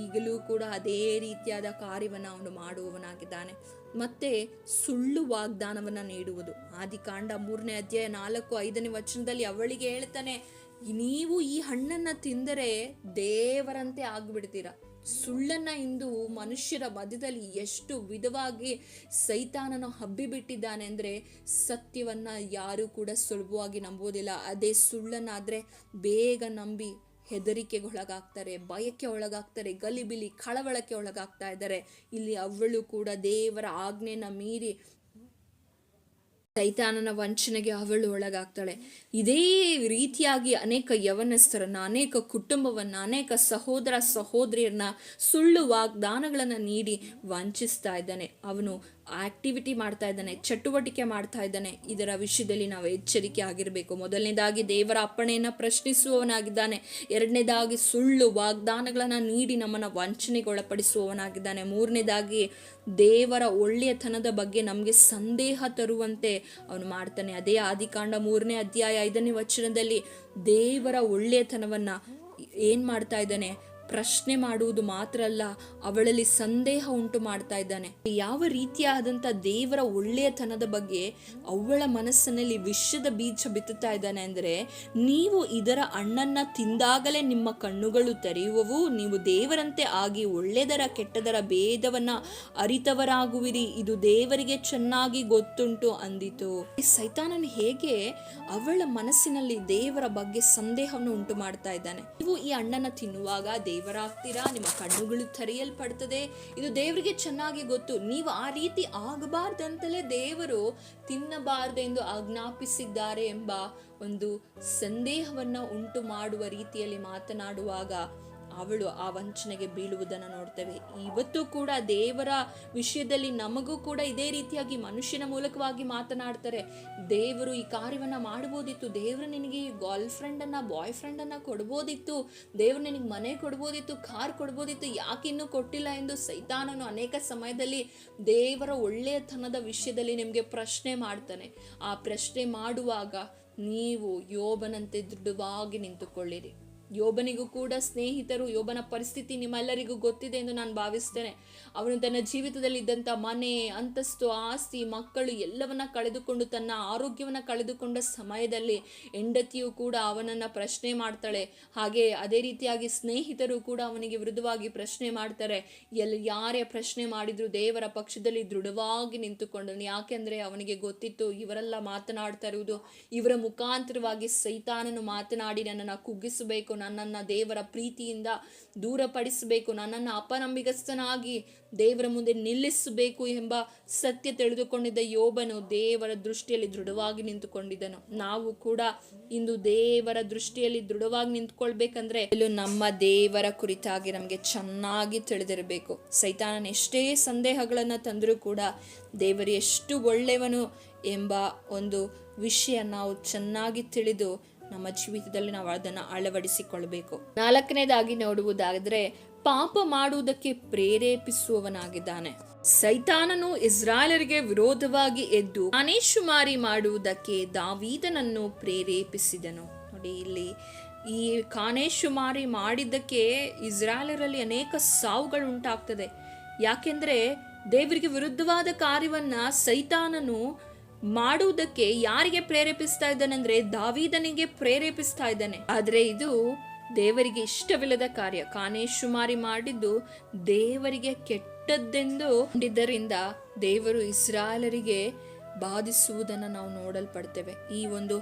Speaker 1: ಈಗಲೂ ಕೂಡ ಅದೇ ರೀತಿಯಾದ ಕಾರ್ಯವನ್ನು ಅವನು ಮಾಡುವವನಾಗಿದ್ದಾನೆ. ಮತ್ತೆ ಸುಳ್ಳು ವಾಗ್ದಾನವನ್ನು ನೀಡುವುದು. ಆದಿಕಾಂಡ ಮೂರನೇ ಅಧ್ಯಾಯ ನಾಲ್ಕು ಐದನೇ ವಚನದಲ್ಲಿ ಅವಳಿಗೆ ಹೇಳ್ತಾನೆ ನೀವು ಈ ಹಣ್ಣನ್ನು ತಿಂದರೆ ದೇವರಂತೆ ಆಗ್ಬಿಡ್ತೀರಾ? ಸುಳ್ಳನ್ನ ಇಂದು ಮನುಷ್ಯರ ಮಧ್ಯದಲ್ಲಿ ಎಷ್ಟು ವಿಧವಾಗಿ ಸೈತಾನನು ಹಬ್ಬಿಬಿಟ್ಟಿದ್ದಾನೆ ಅಂದರೆ ಸತ್ಯವನ್ನ ಯಾರು ಕೂಡ ಸುಲಭವಾಗಿ ನಂಬೋದಿಲ್ಲ ಅದೇ ಸುಳ್ಳನ್ನಾದರೆ ಬೇಗ ನಂಬಿ ಹೆದರಿಕೆಗೆ ಒಳಗಾಗ್ತಾರೆ ಭಯಕ್ಕೆ ಒಳಗಾಗ್ತಾರೆ, ಗಲಿಬಿಲಿ, ಕಳವಳಕ್ಕೆ ಒಳಗಾಗ್ತಾ ಇದ್ದಾರೆ. ಇಲ್ಲಿ ಅವಳು ಕೂಡ ದೇವರ ಆಜ್ಞೆನ ಮೀರಿ ಸೈತಾನನ ವಂಚನೆಗೆ ಅವಳು ಒಳಗಾಗ್ತಾಳೆ. ಇದೇ ರೀತಿಯಾಗಿ ಅನೇಕ ಯವನಸ್ಥರನ್ನ, ಅನೇಕ ಕುಟುಂಬವನ್ನ, ಅನೇಕ ಸಹೋದರ ಸಹೋದರಿಯರನ್ನ ಸುಳ್ಳು ವಾಗ್ದಾನಗಳನ್ನು ನೀಡಿ ವಂಚಿಸ್ತಾ ಇದ್ದಾನೆ. ಅವನು ಆಕ್ಟಿವಿಟಿ ಮಾಡ್ತಾ ಇದ್ದಾನೆ, ಚಟುವಟಿಕೆ ಮಾಡ್ತಾ ಇದ್ದಾನೆ. ಇದರ ವಿಷಯದಲ್ಲಿ ನಾವು ಎಚ್ಚರಿಕೆ ಆಗಿರಬೇಕು. ಮೊದಲನೇದಾಗಿ ದೇವರ ಅಪ್ಪಣೆಯನ್ನು ಪ್ರಶ್ನಿಸುವವನಾಗಿದ್ದಾನೆ. ಎರಡನೇದಾಗಿ ಸುಳ್ಳು ವಾಗ್ದಾನಗಳನ್ನು ನೀಡಿ ನಮ್ಮನ್ನು ವಂಚನೆಗೊಳಪಡಿಸುವವನಾಗಿದ್ದಾನೆ. ಮೂರನೇದಾಗಿ ದೇವರ ಒಳ್ಳೆಯತನದ ಬಗ್ಗೆ ನಮಗೆ ಸಂದೇಹ ತರುವಂತೆ ಅವನು ಮಾಡ್ತಾನೆ. ಅದೇ ಆದಿಕಾಂಡ ಮೂರನೇ ಅಧ್ಯಾಯ ಐದನೇ ವಚನದಲ್ಲಿ ದೇವರ ಒಳ್ಳೆಯತನವನ್ನು ಏನು ಮಾಡ್ತಾ ಇದ್ದಾನೆ? ಪ್ರಶ್ನೆ ಮಾಡುವುದು ಮಾತ್ರ ಅಲ್ಲ, ಅವಳಲ್ಲಿ ಸಂದೇಹ ಉಂಟು ಮಾಡ್ತಾ ಇದ್ದಾನೆ. ಯಾವ ರೀತಿಯಾದಂಥ ದೇವರ ಒಳ್ಳೆಯತನದ ಬಗ್ಗೆ ಅವಳ ಮನಸ್ಸಿನಲ್ಲಿ ವಿಷದ ಬೀಜ ಬಿತ್ತುತ್ತಾ ಇದ್ದಾನೆ ಅಂದರೆ, ನೀವು ಇದರ ಹಣ್ಣನ್ನು ತಿಂದಾಗಲೇ ನಿಮ್ಮ ಕಣ್ಣುಗಳು ತೆರೆಯುವವು, ನೀವು ದೇವರಂತೆ ಆಗಿ ಒಳ್ಳೆದರ ಕೆಟ್ಟದರ ಭೇದವನ್ನ ಅರಿತವರಾಗುವಿರಿ, ಇದು ದೇವರಿಗೆ ಚೆನ್ನಾಗಿ ಗೊತ್ತುಂಟು ಅಂದಿತು. ಈ ಸೈತಾನನ್ ಹೇಗೆ ಅವಳ ಮನಸ್ಸಿನಲ್ಲಿ ದೇವರ ಬಗ್ಗೆ ಸಂದೇಹವನ್ನು ಉಂಟು ಮಾಡ್ತಾ ಇದ್ದಾನೆ? ನೀವು ಈ ಅಣ್ಣನ ತಿನ್ನುವಾಗ ದೇವರಾಗ್ತೀರಾ? ನಿಮ್ಮ ಕಣ್ಣುಗಳು ತೆರೆಯಲ್ಪಡ್ತದೆ. ಇದು ದೇವರಿಗೆ ಚೆನ್ನಾಗಿ ಗೊತ್ತು. ನೀವು ಆ ರೀತಿ ಆಗಬಾರ್ದಂತಲೇ ದೇವರು ತಿನ್ನಬಾರ್ದೆಂದು ಆಜ್ಞಾಪಿಸಿದ್ದಾರೆ ಎಂಬ ಒಂದು ಸಂದೇಹವನ್ನ ಉಂಟು ಮಾಡುವ ರೀತಿಯಲ್ಲಿ ಮಾತನಾಡುವಾಗ ಅವಳು ಆ ವಂಚನೆಗೆ ಬೀಳುವುದನ್ನು ನೋಡ್ತೇವೆ. ಇವತ್ತು ಕೂಡ ದೇವರ ವಿಷಯದಲ್ಲಿ ನಮಗೂ ಕೂಡ ಇದೇ ರೀತಿಯಾಗಿ ಮನುಷ್ಯನ ಮೂಲಕವಾಗಿ ಮಾತನಾಡ್ತಾರೆ. ದೇವರು ಈ ಕಾರ್ಯವನ್ನು ಮಾಡ್ಬೋದಿತ್ತು ದೇವರು ನಿನಗೆ ಈ ಗರ್ಲ್ ಫ್ರೆಂಡನ್ನು ಬಾಯ್ ಫ್ರೆಂಡನ್ನು ಕೊಡ್ಬೋದಿತ್ತು, ದೇವರು ನಿನಗೆ ಮನೆ ಕೊಡ್ಬೋದಿತ್ತು ಕಾರ್ ಕೊಡ್ಬೋದಿತ್ತು, ಯಾಕೆ ಇನ್ನೂ ಕೊಟ್ಟಿಲ್ಲ ಎಂದು ಸೈತಾನನು ಅನೇಕ ಸಮಯದಲ್ಲಿ ದೇವರ ಒಳ್ಳೆಯತನದ ವಿಷಯದಲ್ಲಿ ನಿಮಗೆ ಪ್ರಶ್ನೆ ಮಾಡ್ತಾನೆ. ಆ ಪ್ರಶ್ನೆ ಮಾಡುವಾಗ ನೀವು ಯೋಬನಂತೆ ದೃಢವಾಗಿ ನಿಂತುಕೊಳ್ಳಿರಿ. ಯೋಬನಿಗೂ ಕೂಡ ಸ್ನೇಹಿತರು, ಯೋಬನ ಪರಿಸ್ಥಿತಿ ನಿಮ್ಮೆಲ್ಲರಿಗೂ ಗೊತ್ತಿದೆ ಎಂದು ನಾನು ಭಾವಿಸ್ತೇನೆ. ಅವನು ತನ್ನ ಜೀವಿತದಲ್ಲಿ ಇದ್ದಂಥ ಮನೆ, ಅಂತಸ್ತು, ಆಸ್ತಿ, ಮಕ್ಕಳು ಎಲ್ಲವನ್ನ ಕಳೆದುಕೊಂಡು ತನ್ನ ಆರೋಗ್ಯವನ್ನು ಕಳೆದುಕೊಂಡ ಸಮಯದಲ್ಲಿ ಹೆಂಡತಿಯು ಕೂಡ ಅವನನ್ನು ಪ್ರಶ್ನೆ ಮಾಡ್ತಾಳೆ. ಹಾಗೆ ಅದೇ ರೀತಿಯಾಗಿ ಸ್ನೇಹಿತರು ಕೂಡ ಅವನಿಗೆ ವಿರುದ್ಧವಾಗಿ ಪ್ರಶ್ನೆ ಮಾಡ್ತಾರೆ. ಎಲ್ಲಿ ಯಾರೇ ಪ್ರಶ್ನೆ ಮಾಡಿದ್ರು ದೇವರ ಪಕ್ಷದಲ್ಲಿ ದೃಢವಾಗಿ ನಿಂತುಕೊಂಡನು. ಯಾಕೆಂದ್ರೆ ಅವನಿಗೆ ಗೊತ್ತಿತ್ತು ಇವರೆಲ್ಲ ಮಾತನಾಡ್ತಾ ಇರುವುದು, ಇವರ ಮುಖಾಂತರವಾಗಿ ಸೈತಾನನು ಮಾತನಾಡಿ ನನ್ನನ್ನು ಕುಗ್ಗಿಸಬೇಕು ನನ್ನನ್ನು ದೇವರ ಪ್ರೀತಿಯಿಂದ ದೂರಪಡಿಸಬೇಕು, ನನ್ನನ್ನು ಅಪನಂಬಿಗಸ್ತನಾಗಿ ದೇವರ ಮುಂದೆ ನಿಲ್ಲಿಸಬೇಕು ಎಂಬ ಸತ್ಯ ತಿಳಿದುಕೊಂಡಿದ್ದ ಯೋಬನು ದೇವರ ದೃಷ್ಟಿಯಲ್ಲಿ ದೃಢವಾಗಿ ನಿಂತುಕೊಂಡಿದ್ದನು. ನಾವು ಕೂಡ ಇಂದು ದೇವರ ದೃಷ್ಟಿಯಲ್ಲಿ ದೃಢವಾಗಿ ನಿಂತ್ಕೊಳ್ಬೇಕಂದ್ರೆ ಇಲ್ಲೂ ನಮ್ಮ ದೇವರ ಕುರಿತಾಗಿ ನಮಗೆ ಚೆನ್ನಾಗಿ ತಿಳಿದಿರಬೇಕು. ಸೈತಾನನ ಎಷ್ಟೇ ಸಂದೇಹಗಳನ್ನು ತಂದರೂ ಕೂಡ ದೇವರು ಎಷ್ಟು ಒಳ್ಳೆಯವನು ಎಂಬ ಒಂದು ವಿಷಯ ನಾವು ಚೆನ್ನಾಗಿ ತಿಳಿದು ನಮ್ಮ ಜೀವಿತದಲ್ಲಿ ನಾವು ಅದನ್ನು ಅಳವಡಿಸಿಕೊಳ್ಬೇಕು. ನಾಲ್ಕನೇದಾಗಿ ನೋಡುವುದಾದರೆ, ಪಾಪ ಮಾಡುವುದಕ್ಕೆ ಪ್ರೇರೇಪಿಸುವವನಾಗಿದ್ದಾನೆ. ಸೈತಾನನು ಇಸ್ರಾಯೇಲರಿಗೆ ವಿರೋಧವಾಗಿ ಎದ್ದು ಅನೇಶುಮಾರಿ ಮಾಡುವುದಕ್ಕೆ ದಾವೀದನನ್ನು ಪ್ರೇರೇಪಿಸಿದನು. ನೋಡಿ ಇಲ್ಲಿ, ಈ ಕಾನೇಶುಮಾರಿ ಮಾಡಿದ್ದಕ್ಕೆ ಇಸ್ರಾಯೇಲರಲ್ಲಿ ಅನೇಕ ಸಾವುಗಳು ಉಂಟಾಗ್ತದೆ. ಯಾಕೆಂದ್ರೆ ದೇವರಿಗೆ ವಿರುದ್ಧವಾದ ಕಾರ್ಯವನ್ನ ಸೈತಾನನು ಮಾಡುವುದಕ್ಕೆ ಯಾರಿಗೆ ಪ್ರೇರೇಪಿಸ್ತಾ ಇದ್ದಾನೆ ಅಂದ್ರೆ ದಾವೀದನಿಗೆ ಪ್ರೇರೇಪಿಸ್ತಾ ಇದ್ದಾನೆ. ಆದ್ರೆ ಇದು ದೇವರಿಗೆ ಇಷ್ಟವಿಲ್ಲದ ಕಾರ್ಯ. ಕಾನೇಶುಮಾರಿ ಮಾಡಿದ್ದು ದೇವರಿಗೆ ಕೆಟ್ಟದ್ದೆಂದು ಕಂಡಿದ್ದರಿಂದ ದೇವರು ಇಸ್ರಾಯಲರಿಗೆ ಬಾಧಿಸುವುದನ್ನು ನಾವು ನೋಡಲ್ಪಡ್ತೇವೆ. ಈ ಒಂದು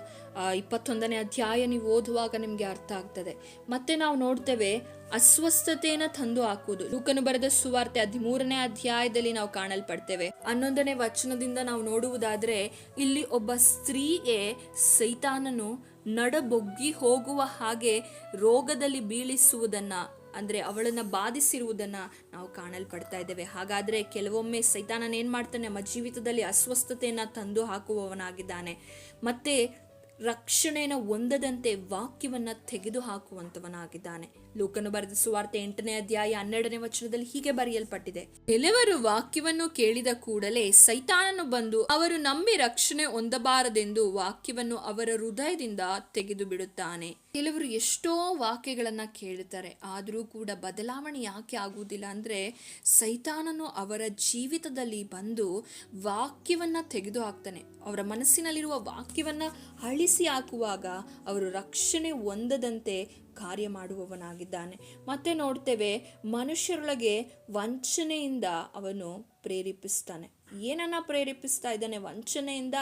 Speaker 1: ಇಪ್ಪತ್ತೊಂದನೇ ಅಧ್ಯಾಯ ನೀವು ಓದುವಾಗ ನಿಮಗೆ ಅರ್ಥ ಆಗ್ತದೆ. ಮತ್ತೆ ನಾವು ನೋಡ್ತೇವೆ ಅಸ್ವಸ್ಥತೆಯನ್ನು ತಂದು ಹಾಕುವುದು. ಲೂಕನು ಬರೆದ ಸುವಾರ್ತೆ ಹದಿಮೂರನೇ ಅಧ್ಯಾಯದಲ್ಲಿ ನಾವು ಕಾಣಲ್ಪಡ್ತೇವೆ. ಹನ್ನೊಂದನೇ ವಚನದಿಂದ ನಾವು ನೋಡುವುದಾದ್ರೆ, ಇಲ್ಲಿ ಒಬ್ಬ ಸ್ತ್ರೀಯೇ ಸೈತಾನನು ನಡಬೊಗ್ಗಿ ಹೋಗುವ ಹಾಗೆ ರೋಗದಲ್ಲಿ ಬೀಳಿಸುವುದನ್ನ, ಅಂದ್ರೆ ಅವಳನ್ನ ಬಾಧಿಸಿರುವುದನ್ನ ನಾವು ಕಾಣಲ್ಪಡ್ತಾ ಇದ್ದೇವೆ. ಹಾಗಾದ್ರೆ ಕೆಲವೊಮ್ಮೆ ಸೈತಾನನ ಏನ್ ಮಾಡ್ತಾನೆ? ನಮ್ಮ ಜೀವಿತದಲ್ಲಿ ಅಸ್ವಸ್ಥತೆಯನ್ನ ತಂದು ಹಾಕುವವನಾಗಿದ್ದಾನೆ. ಮತ್ತೆ ರಕ್ಷಣೆಯನ್ನು ಹೊಂದದಂತೆ ವಾಕ್ಯವನ್ನ ತೆಗೆದು ಹಾಕುವಂತವನಾಗಿದ್ದಾನೆ ಲೂಕನು ಬರೆದ ಸುವಾರ್ತೆ ಎಂಟನೇ ಅಧ್ಯಾಯ ಹನ್ನೆರಡನೇ ವಚನದಲ್ಲಿ ಹೀಗೆ ಬರೆಯಲ್ಪಟ್ಟಿದೆ. ಕೆಲವರು ವಾಕ್ಯವನ್ನು ಕೇಳಿದ ಕೂಡಲೇ ಸೈತಾನನು ಬಂದು ಅವರು ನಂಬಿ ರಕ್ಷಣೆ ಹೊಂದಬಾರದೆಂದು ವಾಕ್ಯವನ್ನು ಅವರ ಹೃದಯದಿಂದ ತೆಗೆದು ಬಿಡುತ್ತಾನೆ ಕೆಲವರು ಎಷ್ಟೋ ವಾಕ್ಯಗಳನ್ನು ಕೇಳ್ತಾರೆ, ಆದರೂ ಕೂಡ ಬದಲಾವಣೆ ಯಾಕೆ ಆಗುವುದಿಲ್ಲ ಅಂದರೆ ಸೈತಾನನು ಅವರ ಜೀವಿತದಲ್ಲಿ ಬಂದು ವಾಕ್ಯವನ್ನು ತೆಗೆದು ಹಾಕ್ತಾನೆ ಅವರ ಮನಸ್ಸಿನಲ್ಲಿರುವ ವಾಕ್ಯವನ್ನು ಅಳಿಸಿ ಹಾಕುವಾಗ ಅವರು ರಕ್ಷಣೆ ಹೊಂದದಂತೆ ಕಾರ್ಯ ಮಾಡುವವನಾಗಿದ್ದಾನೆ. ಮತ್ತೆ ನೋಡ್ತೇವೆ, ಮನುಷ್ಯರೊಳಗೆ ವಂಚನೆಯಿಂದ ಅವನು ಪ್ರೇರೇಪಿಸ್ತಾನೆ. ಏನನ್ನ ಪ್ರೇರೇಪಿಸ್ತಾ ಇದ್ದಾನೆ? ವಂಚನೆಯಿಂದ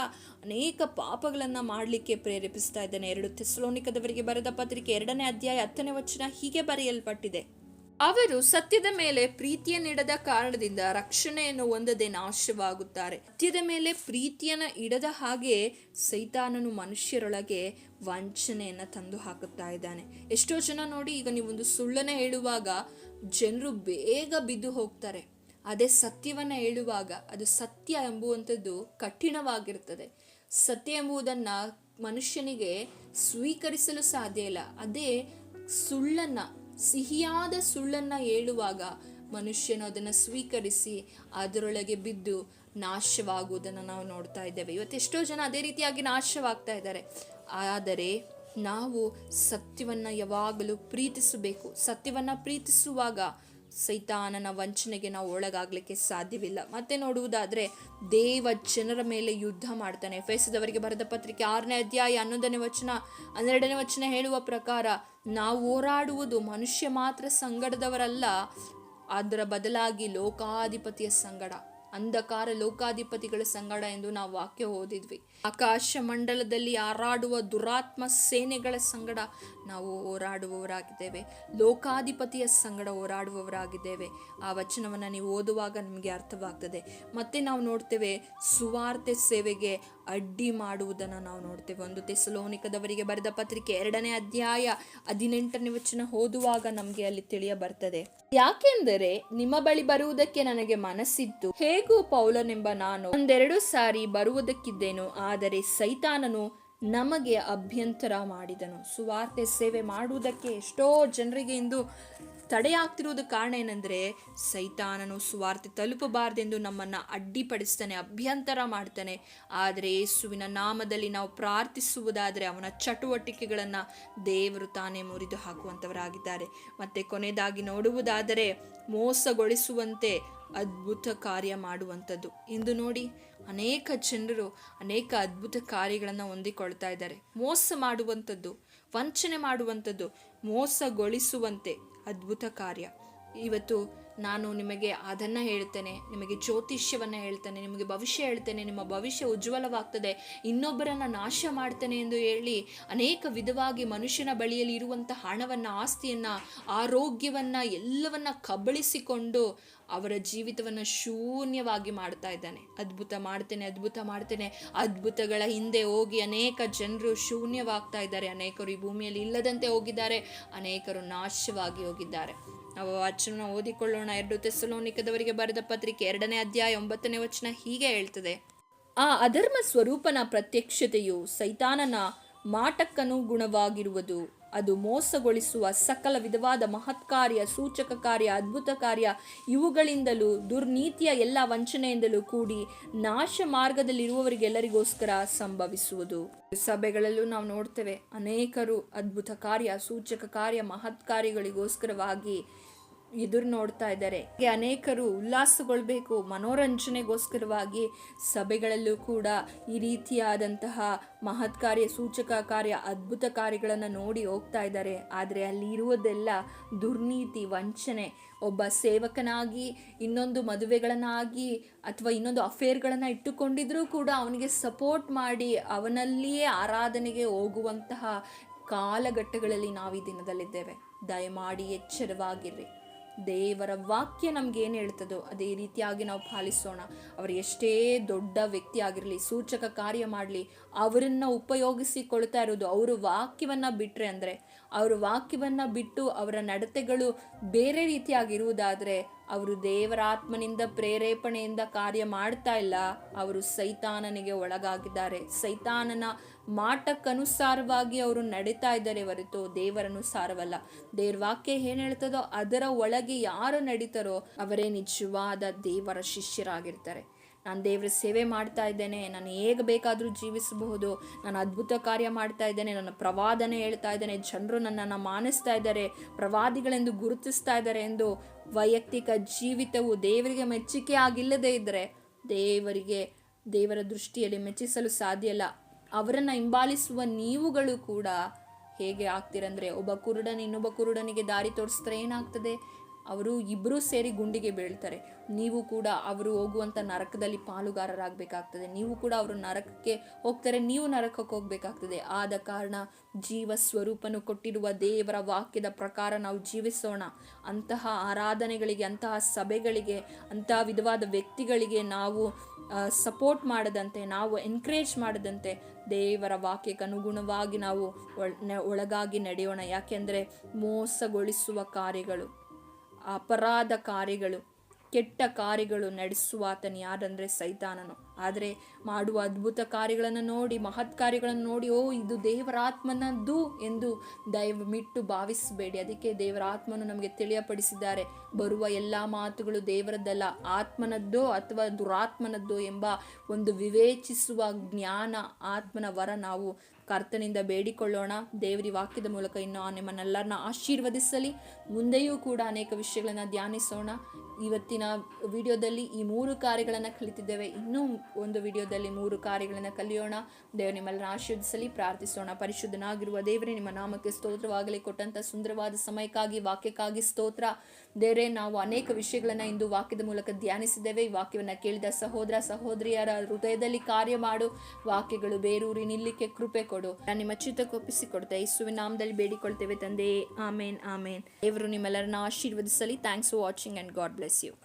Speaker 1: ಅನೇಕ ಪಾಪಗಳನ್ನು ಮಾಡಲಿಕ್ಕೆ ಪ್ರೇರೇಪಿಸ್ತಾ ಇದ್ದಾನೆ. ಎರಡು ತೆಸ್ಲೋನಿಕದವರಿಗೆ ಬರೆದ ಪತ್ರಿಕೆ ಎರಡನೇ ಅಧ್ಯಾಯ ಹತ್ತನೇ ವಚನ ಹೀಗೆ ಬರೆಯಲ್ಪಟ್ಟಿದೆ. ಅವರು ಸತ್ಯದ ಮೇಲೆ ಪ್ರೀತಿಯನ್ನಿಡದ ಕಾರಣದಿಂದ ರಕ್ಷಣೆಯನ್ನು ಹೊಂದದೆ ನಾಶವಾಗುತ್ತಾರೆ. ಸತ್ಯದ ಮೇಲೆ ಪ್ರೀತಿಯನ್ನು ಇಡದ ಹಾಗೆ ಸೈತಾನನು ಮನುಷ್ಯರೊಳಗೆ ವಂಚನೆಯನ್ನು ತಂದು ಹಾಕುತ್ತಾ ಇದ್ದಾನೆ. ಎಷ್ಟೋ ಜನ ನೋಡಿ ಈಗ ನೀವೊಂದು ಸುಳ್ಳನ್ನು ಹೇಳುವಾಗ ಜನರು ಬೇಗ ಬಿದ್ದು ಹೋಗ್ತಾರೆ. ಅದೇ ಸತ್ಯವನ್ನು ಹೇಳುವಾಗ ಅದು ಸತ್ಯ ಎಂಬುವಂಥದ್ದು ಕಠಿಣವಾಗಿರ್ತದೆ. ಸತ್ಯ ಎಂಬುದನ್ನು ಮನುಷ್ಯನಿಗೆ ಸ್ವೀಕರಿಸಲು ಸಾಧ್ಯ ಇಲ್ಲ. ಅದೇ ಸುಳ್ಳನ್ನು, ಸಿಹಿಯಾದ ಸುಳ್ಳನ್ನು ಹೇಳುವಾಗ ಮನುಷ್ಯನು ಅದನ್ನು ಸ್ವೀಕರಿಸಿ ಅದರೊಳಗೆ ಬಿದ್ದು ನಾಶವಾಗುವುದನ್ನು ನಾವು ನೋಡ್ತಾ ಇದ್ದೇವೆ. ಇವತ್ತು ಎಷ್ಟೋ ಜನ ಅದೇ ರೀತಿಯಾಗಿ ನಾಶವಾಗ್ತಾ ಇದ್ದಾರೆ. ಆದರೆ ನಾವು ಸತ್ಯವನ್ನು ಯಾವಾಗಲೂ ಪ್ರೀತಿಸಬೇಕು. ಸತ್ಯವನ್ನು ಪ್ರೀತಿಸುವಾಗ ಸೈತಾನನ ವಂಚನೆಗೆ ನಾವು ಒಳಗಾಗಲಿಕ್ಕೆ ಸಾಧ್ಯವಿಲ್ಲ. ಮತ್ತೆ ನೋಡುವುದಾದರೆ ದೇವ ಜನರ ಮೇಲೆ ಯುದ್ಧ ಮಾಡ್ತಾನೆ. ಫೇಸದವರಿಗೆ ಬರೆದ ಪತ್ರಿಕೆ ಆರನೇ ಅಧ್ಯಾಯ ಹನ್ನೊಂದನೇ ವಚನ, ಹನ್ನೆರಡನೇ ವಚನ ಹೇಳುವ ಪ್ರಕಾರ ನಾವು ಹೋರಾಡುವುದು ಮನುಷ್ಯ ಮಾತ್ರ ಸಂಗಡದವರಲ್ಲ, ಅದರ ಬದಲಾಗಿ ಲೋಕಾಧಿಪತಿಯ ಸಂಗಡ. ಅಂಧಕಾರ ಲೋಕಾಧಿಪತಿಗಳ ಸಂಗಡ ಎಂದು ನಾವು ವಾಕ್ಯ ಓದಿದ್ವಿ. ಆಕಾಶ ಮಂಡಲದಲ್ಲಿ ಹಾರಾಡುವ ದುರಾತ್ಮ ಸೇನೆಗಳ ಸಂಗಡ ನಾವು ಹೋರಾಡುವವರಾಗಿದ್ದೇವೆ. ಲೋಕಾಧಿಪತಿಯ ಸಂಗಡ ಹೋರಾಡುವವರಾಗಿದ್ದೇವೆ. ಆ ವಚನವನ್ನು ನೀವು ಓದುವಾಗ ನಿಮಗೆ ಅರ್ಥವಾಗ್ತದೆ. ಮತ್ತೆ ನಾವು ನೋಡ್ತೇವೆ ಸುವಾರ್ತೆ ಸೇವೆಗೆ ಅಡ್ಡಿ ಮಾಡುವುದನ್ನು ನಾವು ನೋಡ್ತೇವೆ. ಒಂದು ತೆಸಲೋನಿಕದವರಿಗೆ ಬರೆದ ಪತ್ರಿಕೆ ಎರಡನೇ ಅಧ್ಯಾಯ ಹದಿನೆಂಟನೇ ವಚನ ಓದುವಾಗ ನಮಗೆ ಅಲ್ಲಿ ತಿಳಿಯ ಬರ್ತದೆ. ಯಾಕೆಂದರೆ ನಿಮ್ಮ ಬಳಿ ಬರುವುದಕ್ಕೆ ನನಗೆ ಮನಸ್ಸಿತ್ತು. ಹೇಗೂ ಪೌಲನೆಂಬ ನಾನು ಒಂದೆರಡು ಸಾರಿ ಬರುವುದಕ್ಕಿದ್ದೇನು, ಆದರೆ ಸೈತಾನನು ನಮಗೆ ಅಭ್ಯಂತರ ಮಾಡಿದನು. ಸುವಾರ್ತೆ ಸೇವೆ ಮಾಡುವುದಕ್ಕೆ ಎಷ್ಟೋ ಜನರಿಗೆ ಇಂದು ತಡೆಯಾಗ್ತಿರುವುದು ಕಾರಣ ಏನಂದರೆ, ಸೈತಾನನು ಸುವಾರ್ತೆ ತಲುಪಬಾರದೆಂದು ನಮ್ಮನ್ನು ಅಡ್ಡಿಪಡಿಸ್ತಾನೆ, ಅಭ್ಯಂತರ ಮಾಡ್ತಾನೆ. ಆದರೆ ಯೇಸುವಿನ ನಾಮದಲ್ಲಿ ನಾವು ಪ್ರಾರ್ಥಿಸುವುದಾದರೆ ಅವನ ಚಟುವಟಿಕೆಗಳನ್ನು ದೇವರು ತಾನೇ ಮುರಿದು ಹಾಕುವಂಥವರಾಗಿದ್ದಾರೆ ಮತ್ತು ಕೊನೆಯದಾಗಿ ನೋಡುವುದಾದರೆ, ಮೋಸಗೊಳಿಸುವಂತೆ ಅದ್ಭುತ ಕಾರ್ಯ ಮಾಡುವಂಥದ್ದು. ಇಂದು ನೋಡಿ ಅನೇಕ ಜನರು ಅನೇಕ ಅದ್ಭುತ ಕಾರ್ಯಗಳನ್ನು ಹೊಂದಿಕೊಳ್ತಾ ಇದ್ದಾರೆ. ಮೋಸ ಮಾಡುವಂಥದ್ದು, ವಂಚನೆ ಮಾಡುವಂಥದ್ದು, ಮೋಸಗೊಳಿಸುವಂತೆ ಅದ್ಭುತ ಕಾರ್ಯ. ಇವತ್ತು ನಾನು ನಿಮಗೆ ಅದನ್ನು ಹೇಳ್ತೇನೆ, ನಿಮಗೆ ಜ್ಯೋತಿಷ್ಯವನ್ನು ಹೇಳ್ತೇನೆ, ನಿಮಗೆ ಭವಿಷ್ಯ ಹೇಳ್ತೇನೆ, ನಿಮ್ಮ ಭವಿಷ್ಯ ಉಜ್ವಲವಾಗ್ತದೆ, ಇನ್ನೊಬ್ಬರನ್ನು ನಾಶ ಮಾಡ್ತೇನೆ ಎಂದು ಹೇಳಿ ಅನೇಕ ವಿಧವಾಗಿ ಮನುಷ್ಯನ ಬಳಿಯಲ್ಲಿ ಇರುವಂಥ ಹಣವನ್ನು, ಆಸ್ತಿಯನ್ನು, ಆರೋಗ್ಯವನ್ನು ಎಲ್ಲವನ್ನ ಕಬಳಿಸಿಕೊಂಡು ಅವರ ಜೀವಿತವನ್ನು ಶೂನ್ಯವಾಗಿ ಮಾಡ್ತಾ ಇದ್ದಾನೆ. ಅದ್ಭುತ ಮಾಡ್ತೇನೆ ಅದ್ಭುತ ಮಾಡ್ತೇನೆ. ಅದ್ಭುತಗಳ ಹಿಂದೆ ಹೋಗಿ ಅನೇಕ ಜನರು ಶೂನ್ಯವಾಗ್ತಾ ಇದ್ದಾರೆ. ಅನೇಕರು ಈ ಭೂಮಿಯಲ್ಲಿ ಇಲ್ಲದಂತೆ ಹೋಗಿದ್ದಾರೆ. ಅನೇಕರು ನಾಶವಾಗಿ ಹೋಗಿದ್ದಾರೆ. ನಾವು ವಚನ ಓದಿಕೊಳ್ಳೋಣ. ಎರಡು ತೆಸಲೋನಿಕದವರಿಗೆ ಬರೆದ ಪತ್ರಿಕೆ ಎರಡನೇ ಅಧ್ಯಾಯ ಒಂಬತ್ತನೇ ವಚನ ಹೀಗೆ ಹೇಳ್ತದೆ. ಆ ಅಧರ್ಮ ಸ್ವರೂಪನ ಪ್ರತ್ಯಕ್ಷತೆಯು ಸೈತಾನನ ಮಾಟಕ್ಕನುಗುಣವಾಗಿರುವುದು ಅದು ಮೋಸಗೊಳಿಸುವ ಸಕಲ ವಿಧವಾದ ಮಹತ್ಕಾರ್ಯ ಸೂಚಕ ಕಾರ್ಯ, ಅದ್ಭುತ ಕಾರ್ಯ, ಇವುಗಳಿಂದಲೂ ದುರ್ನೀತಿಯ ಎಲ್ಲ ವಂಚನೆಯಿಂದಲೂ ಕೂಡಿ ನಾಶ ಮಾರ್ಗದಲ್ಲಿರುವವರಿಗೆಲ್ಲರಿಗೋಸ್ಕರ ಸಂಭವಿಸುವುದು. ಸಭೆಗಳಲ್ಲೂ ನಾವು ನೋಡ್ತೇವೆ ಅನೇಕರು ಅದ್ಭುತ ಕಾರ್ಯ, ಸೂಚಕ ಕಾರ್ಯ, ಮಹತ್ ಕಾರ್ಯಗಳಿಗೋಸ್ಕರವಾಗಿ ಎದುರು ನೋಡ್ತಾ ಇದ್ದಾರೆ. ಅನೇಕರು ಉಲ್ಲಾಸಗೊಳ್ಬೇಕು. ಮನೋರಂಜನೆಗೋಸ್ಕರವಾಗಿ ಸಭೆಗಳಲ್ಲೂ ಕೂಡ ಈ ರೀತಿಯಾದಂತಹ ಮಹತ್ ಕಾರ್ಯ, ಸೂಚಕ ಕಾರ್ಯ, ಅದ್ಭುತ ಕಾರ್ಯಗಳನ್ನು ನೋಡಿ ಹೋಗ್ತಾ ಇದ್ದಾರೆ. ಆದರೆ ಅಲ್ಲಿ ಇರುವುದೆಲ್ಲ ದುರ್ನೀತಿ, ವಂಚನೆ. ಒಬ್ಬ ಸೇವಕನಾಗಿ, ಇನ್ನೊಂದು ಮದುವೆಗಳನ್ನಾಗಿ ಅಥವಾ ಇನ್ನೊಂದು ಅಫೇರ್ಗಳನ್ನು ಇಟ್ಟುಕೊಂಡಿದ್ರೂ ಕೂಡ ಅವನಿಗೆ ಸಪೋರ್ಟ್ ಮಾಡಿ ಅವನಲ್ಲಿಯೇ ಆರಾಧನೆಗೆ ಹೋಗುವಂತಹ ಕಾಲಘಟ್ಟಗಳಲ್ಲಿ ನಾವು ಈ ದಿನದಲ್ಲಿದ್ದೇವೆ ದಯಮಾಡಿ ಎಚ್ಚರವಾಗಿರ್ರಿ. ದೇವರ ವಾಕ್ಯ ನಮ್ಗೆ ಏನು ಹೇಳ್ತದೋ ಅದೇ ರೀತಿಯಾಗಿ ನಾವು ಪಾಲಿಸೋಣ. ಅವರು ಎಷ್ಟೇ ದೊಡ್ಡ ವ್ಯಕ್ತಿ ಆಗಿರಲಿ, ಸೂಚಕ ಕಾರ್ಯ ಮಾಡಲಿ, ಅವರನ್ನು ಉಪಯೋಗಿಸಿಕೊಳ್ತಾ ಇರೋದು ಅವರು ವಾಕ್ಯವನ್ನು ಬಿಟ್ಟರೆ ಅಂದರೆ, ಅವರು ವಾಕ್ಯವನ್ನು ಬಿಟ್ಟು ಅವರ ನಡತೆಗಳು ಬೇರೆ ರೀತಿಯಾಗಿರುವುದಾದರೆ ಅವರು ದೇವರಾತ್ಮನಿಂದ ಪ್ರೇರೇಪಣೆಯಿಂದ ಕಾರ್ಯ ಮಾಡ್ತಾ ಇಲ್ಲ, ಅವರು ಸೈತಾನನಿಗೆ ಒಳಗಾಗಿದ್ದಾರೆ. ಸೈತಾನನ ಮಾಟಕ್ಕನುಸಾರವಾಗಿ ಅವರು ನಡೀತಾ ಇದ್ದಾರೆ ಹೊರತು ದೇವರನುಸಾರವಲ್ಲ ದೇವ್ರ ವಾಕ್ಯ ಏನ್ ಹೇಳ್ತದೋ ಅದರ ಒಳಗೆ ಯಾರು ನಡೀತಾರೋ ಅವರೇ ನಿಜವಾದ ದೇವರ ಶಿಷ್ಯರಾಗಿರ್ತಾರೆ. ನಾನು ದೇವರ ಸೇವೆ ಮಾಡ್ತಾ ಇದ್ದೇನೆ, ನಾನು ಹೇಗೆ ಬೇಕಾದರೂ ಜೀವಿಸಬಹುದು, ನಾನು ಅದ್ಭುತ ಕಾರ್ಯ ಮಾಡ್ತಾ ಇದ್ದೇನೆ, ನನ್ನ ಪ್ರವಾದನೆ ಹೇಳ್ತಾ ಇದ್ದೇನೆ, ಜನರು ನನ್ನನ್ನು ಮಾನಿಸ್ತಾ ಇದ್ದಾರೆ, ಪ್ರವಾದಿಗಳೆಂದು ಗುರುತಿಸ್ತಾ ಇದ್ದಾರೆ ಎಂದು ವೈಯಕ್ತಿಕ ಜೀವಿತವು ದೇವರಿಗೆ ಮೆಚ್ಚುಗೆ ಆಗಿಲ್ಲದೇ ಇದ್ದರೆ ದೇವರಿಗೆ, ದೇವರ ದೃಷ್ಟಿಯಲ್ಲಿ ಮೆಚ್ಚಿಸಲು ಸಾಧ್ಯ ಇಲ್ಲ. ಅವರನ್ನು ಹಿಂಬಾಲಿಸುವ ನೀವುಗಳು ಕೂಡ ಹೇಗೆ ಆಗ್ತಿರಂದ್ರೆ, ಒಬ್ಬ ಕುರುಡನ ಇನ್ನೊಬ್ಬ ಕುರುಡನಿಗೆ ದಾರಿ ತೋರಿಸಿದ್ರೆ ಏನಾಗ್ತದೆ? ಅವರು ಇಬ್ಬರೂ ಸೇರಿ ಗುಂಡಿಗೆ ಬೀಳ್ತಾರೆ. ನೀವು ಕೂಡ ಅವರು ಹೋಗುವಂಥ ನರಕದಲ್ಲಿ ಪಾಲುಗಾರರಾಗಬೇಕಾಗ್ತದೆ. ನೀವು ಕೂಡ ಅವರು ನರಕಕ್ಕೆ ಹೋಗ್ತಾರೆ. ನೀವು ನರಕಕ್ಕೆ ಹೋಗಬೇಕಾಗ್ತದೆ. ಆದ ಕಾರಣ ಜೀವ ಸ್ವರೂಪನು ಕೊಟ್ಟಿರುವ ದೇವರ ವಾಕ್ಯದ ಪ್ರಕಾರ ನಾವು ಜೀವಿಸೋಣ. ಅಂತಹ ಆರಾಧನೆಗಳಿಗೆ, ಅಂತಹ ಸಭೆಗಳಿಗೆ, ಅಂತಹ ವಿಧವಾದ ವ್ಯಕ್ತಿಗಳಿಗೆ ನಾವು ಸಪೋರ್ಟ್ ಮಾಡದಂತೆ, ನಾವು ಎನ್ಕರೇಜ್ ಮಾಡದಂತೆ ದೇವರ ವಾಕ್ಯಕ್ಕೆ ಅನುಗುಣವಾಗಿ ನಾವು ಒಳ- ಒಳಗಾಗಿ ನಡೆಯೋಣ. ಯಾಕೆಂದರೆ ಮೋಸಗೊಳಿಸುವ ಕಾರ್ಯಗಳು. ಅಪರಾಧ ಕಾರ್ಯಗಳು ಕೆಟ್ಟ ಕಾರ್ಯಗಳು ನಡೆಸುವ ಆತನು ಯಾರಂದರೆ ಸೈತಾನನು. ಆದರೆ ಮಾಡುವ ಅದ್ಭುತ ಕಾರ್ಯಗಳನ್ನು ನೋಡಿ, ಮಹತ್ ಕಾರ್ಯಗಳನ್ನು ನೋಡಿ, ಓ, ಇದು ದೇವರ ಆತ್ಮನದ್ದು ಎಂದು ದಯವಿಟ್ಟು ಭಾವಿಸಬೇಡಿ. ಅದಕ್ಕೆ ದೇವರ ಆತ್ಮನು ನಮಗೆ ತಿಳಿಯಪಡಿಸಿದ್ದಾರೆ, ಬರುವ ಎಲ್ಲ ಮಾತುಗಳು ದೇವರದ್ದಲ್ಲ, ಆತ್ಮನದ್ದೋ ಅಥವಾ ದುರಾತ್ಮನದ್ದೋ ಎಂಬ ಒಂದು ವಿವೇಚಿಸುವ ಜ್ಞಾನ ಆತ್ಮನ ವರ ನಾವು ಕರ್ತನಿಂದ ಬೇಡಿಕೊಳ್ಳೋಣ. ದೇವರಿ ವಾಕ್ಯದ ಮೂಲಕ ಇನ್ನು ನಿಮ್ಮನ್ನೆಲ್ಲರನ್ನ ಆಶೀರ್ವದಿಸಲಿ. ಮುಂದೆಯೂ ಕೂಡ ಅನೇಕ ವಿಷಯಗಳನ್ನು ಧ್ಯಾನಿಸೋಣ. ಇವತ್ತಿನ ವಿಡಿಯೋದಲ್ಲಿ ಈ ಮೂರು ಕಾರ್ಯಗಳನ್ನು ಕಲಿತಿದ್ದೇವೆ. ಇನ್ನೂ ಒಂದು ವಿಡಿಯೋದಲ್ಲಿ ಮೂರು ಕಾರ್ಯಗಳನ್ನು ಕಲಿಯೋಣ. ದೇವರು ನಿಮ್ಮೆಲ್ಲರ ಆಶೀರ್ವದಿಸಲಿ, ಪ್ರಾರ್ಥಿಸೋಣ. ಪರಿಶುದ್ಧನಾಗಿರುವ ದೇವರೇ, ನಿಮ್ಮ ನಾಮಕ್ಕೆ ಸ್ತೋತ್ರವಾಗಲಿ. ಕೊಟ್ಟಂಥ ಸುಂದರವಾದ ಸಮಯಕ್ಕಾಗಿ, ವಾಕ್ಯಕ್ಕಾಗಿ ಸ್ತೋತ್ರ. ದೇವರೇ, ನಾವು ಅನೇಕ ವಿಷಯಗಳನ್ನು ಇಂದು ವಾಕ್ಯದ ಮೂಲಕ ಧ್ಯಾನಿಸಿದ್ದೇವೆ. ಈ ವಾಕ್ಯವನ್ನು ಕೇಳಿದ ಸಹೋದರ, ಸಹೋದರಿಯರ ಹೃದಯದಲ್ಲಿ ಕಾರ್ಯ ಮಾಡು. ವಾಕ್ಯಗಳು ಬೇರೂರಿ ನಿಲ್ಲಿಕ್ಕೆ ಕೃಪೆ ಕೊಡು. ನಾನು ನಿಮ್ಮ ಚಿತ್ತಕ್ಕೆ ಒಪ್ಪಿಸಿಕೊಡ್ತೆ ಯೇಸುವಿನ ನಾಮದಲ್ಲಿ ಬೇಡಿಕೊಳ್ತೇವೆ ತಂದೆ. ಆಮೇನ್ ಆಮೇನ್. ದೇವರು ನಿಮ್ಮೆಲ್ಲರನ್ನ ಆಶೀರ್ವದಿಸಲಿ. Thanks for watching and God bless you